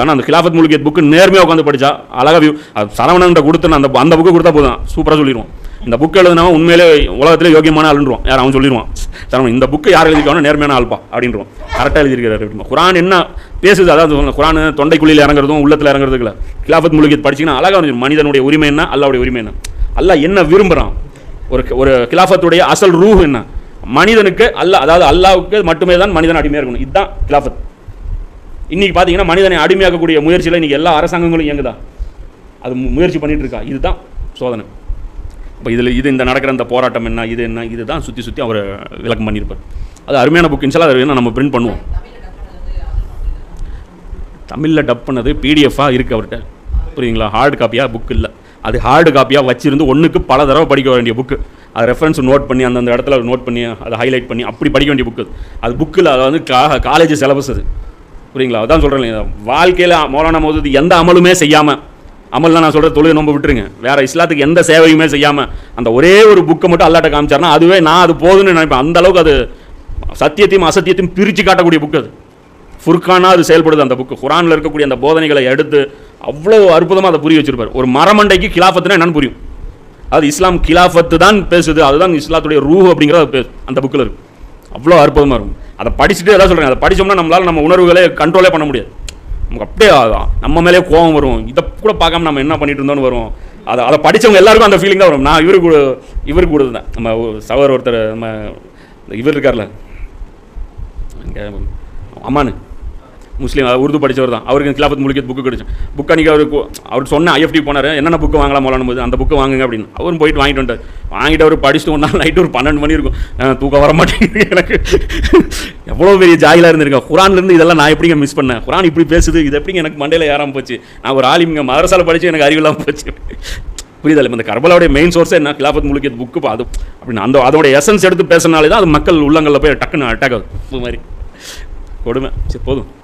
ஆனால் அந்த கிலாஃபத் முழுக்கியத் புக்கு நேர்மையாக உட்காந்து படித்தா அழகா வியூ சரவணன்ட்ட கொடுத்து அந்த அந்த புக்கு கொடுத்தா போதும். சூப்பராக சொல்லிடுவோம் இந்த புக் எழுதுனா உண்மையிலே உலகத்திலே யோகியமான ஆளுன்றோம் யார் அவன் சொல்லிடுவான். சரவணன் இந்த புக்கு யார் எழுதிக்கானோ நேர்மையான ஆள்பா அப்படின்றோம் கரெக்டாக எழுதியிருக்காரு அப்படிமா குரான் என்ன பேசுது அதாவது சொல்லணும் குரான் தொண்டைக்குழியில் இறங்குறதும் உள்ளத்தில் இறங்குறதுக்கு இல்லை. கிலாஃபத் முழுக்கியத் படிச்சிங்கன்னா அழகாக வந்து மனிதனுடைய உரிமை என்ன? அல்லாவுடைய உரிமை என்ன? அல்ல என்ன விரும்புகிறான் ஒரு ஒரு கிலாஃபத்துடைய அசல் ரூஹ் என்ன? மனிதனுக்கு அல்லாஹ் அதாவது அல்லாவுக்கு மட்டுமே தான் மனிதன் அடிமையாக இருக்கணும். இதுதான் கிலாஃபத் இன்னைக்கு பார்த்தீங்கன்னா மனிதனை அடிமையாக்கக்கூடிய முயற்சியில் இன்றைக்கி எல்லா அரசாங்கங்களும் இயங்குதா? அது முயற்சி பண்ணிட்டு இருக்கா இதுதான் சோதனை. இப்போ இதில் இது இந்த நடக்கிற இந்த போராட்டம் என்ன இது என்ன இதுதான் சுற்றி சுற்றி அவர் விளக்கம் பண்ணியிருப்பார். அது அருமையான புக் இன்ஷால்லா அது வேணா நம்ம பிரிண்ட் பண்ணுவோம். தமிழில் டப் பண்ணது பிடிஎஃபாக இருக்குது அவர்கிட்ட. புரியுங்களா ஹார்டு காப்பியாக புக் இல்லை. அது ஹார்டு காப்பியாக வச்சிருந்து ஒன்றுக்கு பல தடவை படிக்க வேண்டிய புக்கு அது ரெஃபரன்ஸ் நோட் பண்ணி அந்தந்த இடத்துல நோட் பண்ணி அதை ஹைலைட் பண்ணி அப்படி படிக்க வேண்டிய புக்கு அது. புக்கில் அது வந்து கா காலேஜ் சிலபஸ் அது. புரியுங்களா? அதான் சொல்கிறேன் வாழ்க்கையில் மௌலானா மோதுது எந்த அமலுமே செய்யாமல் அமல்லாம் நான் சொல்கிற தொழில் நம்ப விட்டுருங்க. வேறு இஸ்லாத்துக்கு எந்த சேவையுமே செய்யாமல் அந்த ஒரே ஒரு புக்கை மட்டும் அல்லாட்ட காமிச்சாருன்னா அதுவே நான் அது போதுன்னு நினைப்பேன். அந்த அளவுக்கு அது சத்தியத்தையும் அசத்தியத்தையும் பிரித்து காட்டக்கூடிய புக் அது. ஃபுர்கானா அது செயல்படுது அந்த புக்கு குரானில் இருக்கக்கூடிய அந்த போதனைகளை எடுத்து அவ்வளோ அற்புதமாக அதை புரிய வச்சிருப்பார். ஒரு மரமண்டைக்கு கிலாஃபத்துனா என்னன்னு புரியும். அது இஸ்லாம் கிலாஃபத்து தான் பேசுது. அதுதான் இஸ்லாத்துடைய ரூ அப்படிங்கிறத பேசு அந்த புக்கில் இருக்குது அவ்வளோ அற்புதமாக இருக்கும். அதை படிச்சுட்டு எதாவது சொல்கிறேன் அதை படிச்சோம்னா நம்மளால் நம்ம உணர்வுகளே கண்ட்ரோலே பண்ண முடியாது. நமக்கு அப்படியே ஆகும் நம்ம மேலே கோவம் வரும். இதை கூட பார்க்காம நம்ம என்ன பண்ணிட்டு இருந்தோம்னு வரும். அதை அதை படிச்சவங்க எல்லாருக்கும் அந்த ஃபீலிங் தான் வரும். நான் இவருக்கு கூட இவருக்கு கூட தான். நம்ம சவர் ஒருத்தர் நம்ம இவர் இருக்கார்ல. அம்மானு முஸ்லீம் உருது படிச்சவர் தான். அவருக்கு கிலாபத் முழுக்க புக்கு கிடைச்சேன் புக் அன்றைக்கி அவருக்கு அவர் சொன்ன ஐஎஃப்டி போனார் என்னென்ன புக்கு வாங்கலாம் போலான்னு போது அந்த புக்கு வாங்குங்க அப்படின்னு. அவரும் போயிட்டு வாங்கிட்டு வந்தார் வாங்கிட்டு அவர் படிச்சுட்டு ஒரு நைட்டு ஒரு பன்னெண்டு மணி இருக்கும். தூக்கம் வர மாட்டேங்குது எனக்கு. எவ்வளோ பெரிய ஜாயிலாக இருந்திருக்கேன் குரான்லேருந்து இதெல்லாம் நான் எப்படிங்க மிஸ் பண்ணேன்? குரான் இப்படி பேசுது இது எப்படிங்க எனக்கு மண்டையில் ஏறாமல் போச்சு? நான் ஒரு ஆலிமிங்க மதரசாவில் படித்து எனக்கு அறிவில்லாமல் போச்சு. புரியுதல் இந்த கர்பலாவுடைய மெயின் சோர்ஸே என்ன? கிலாபத் முழுக்கிய புக்கு அது அப்படின்னு அந்த அதோட எசன்ஸ் எடுத்து பேசுனாலே தான் அது மக்கள் உள்ளங்களில் போய் டக்குன்னு அட்டாக் ஆகுது. இது மாதிரி. கொடுமை. சரி போதும்.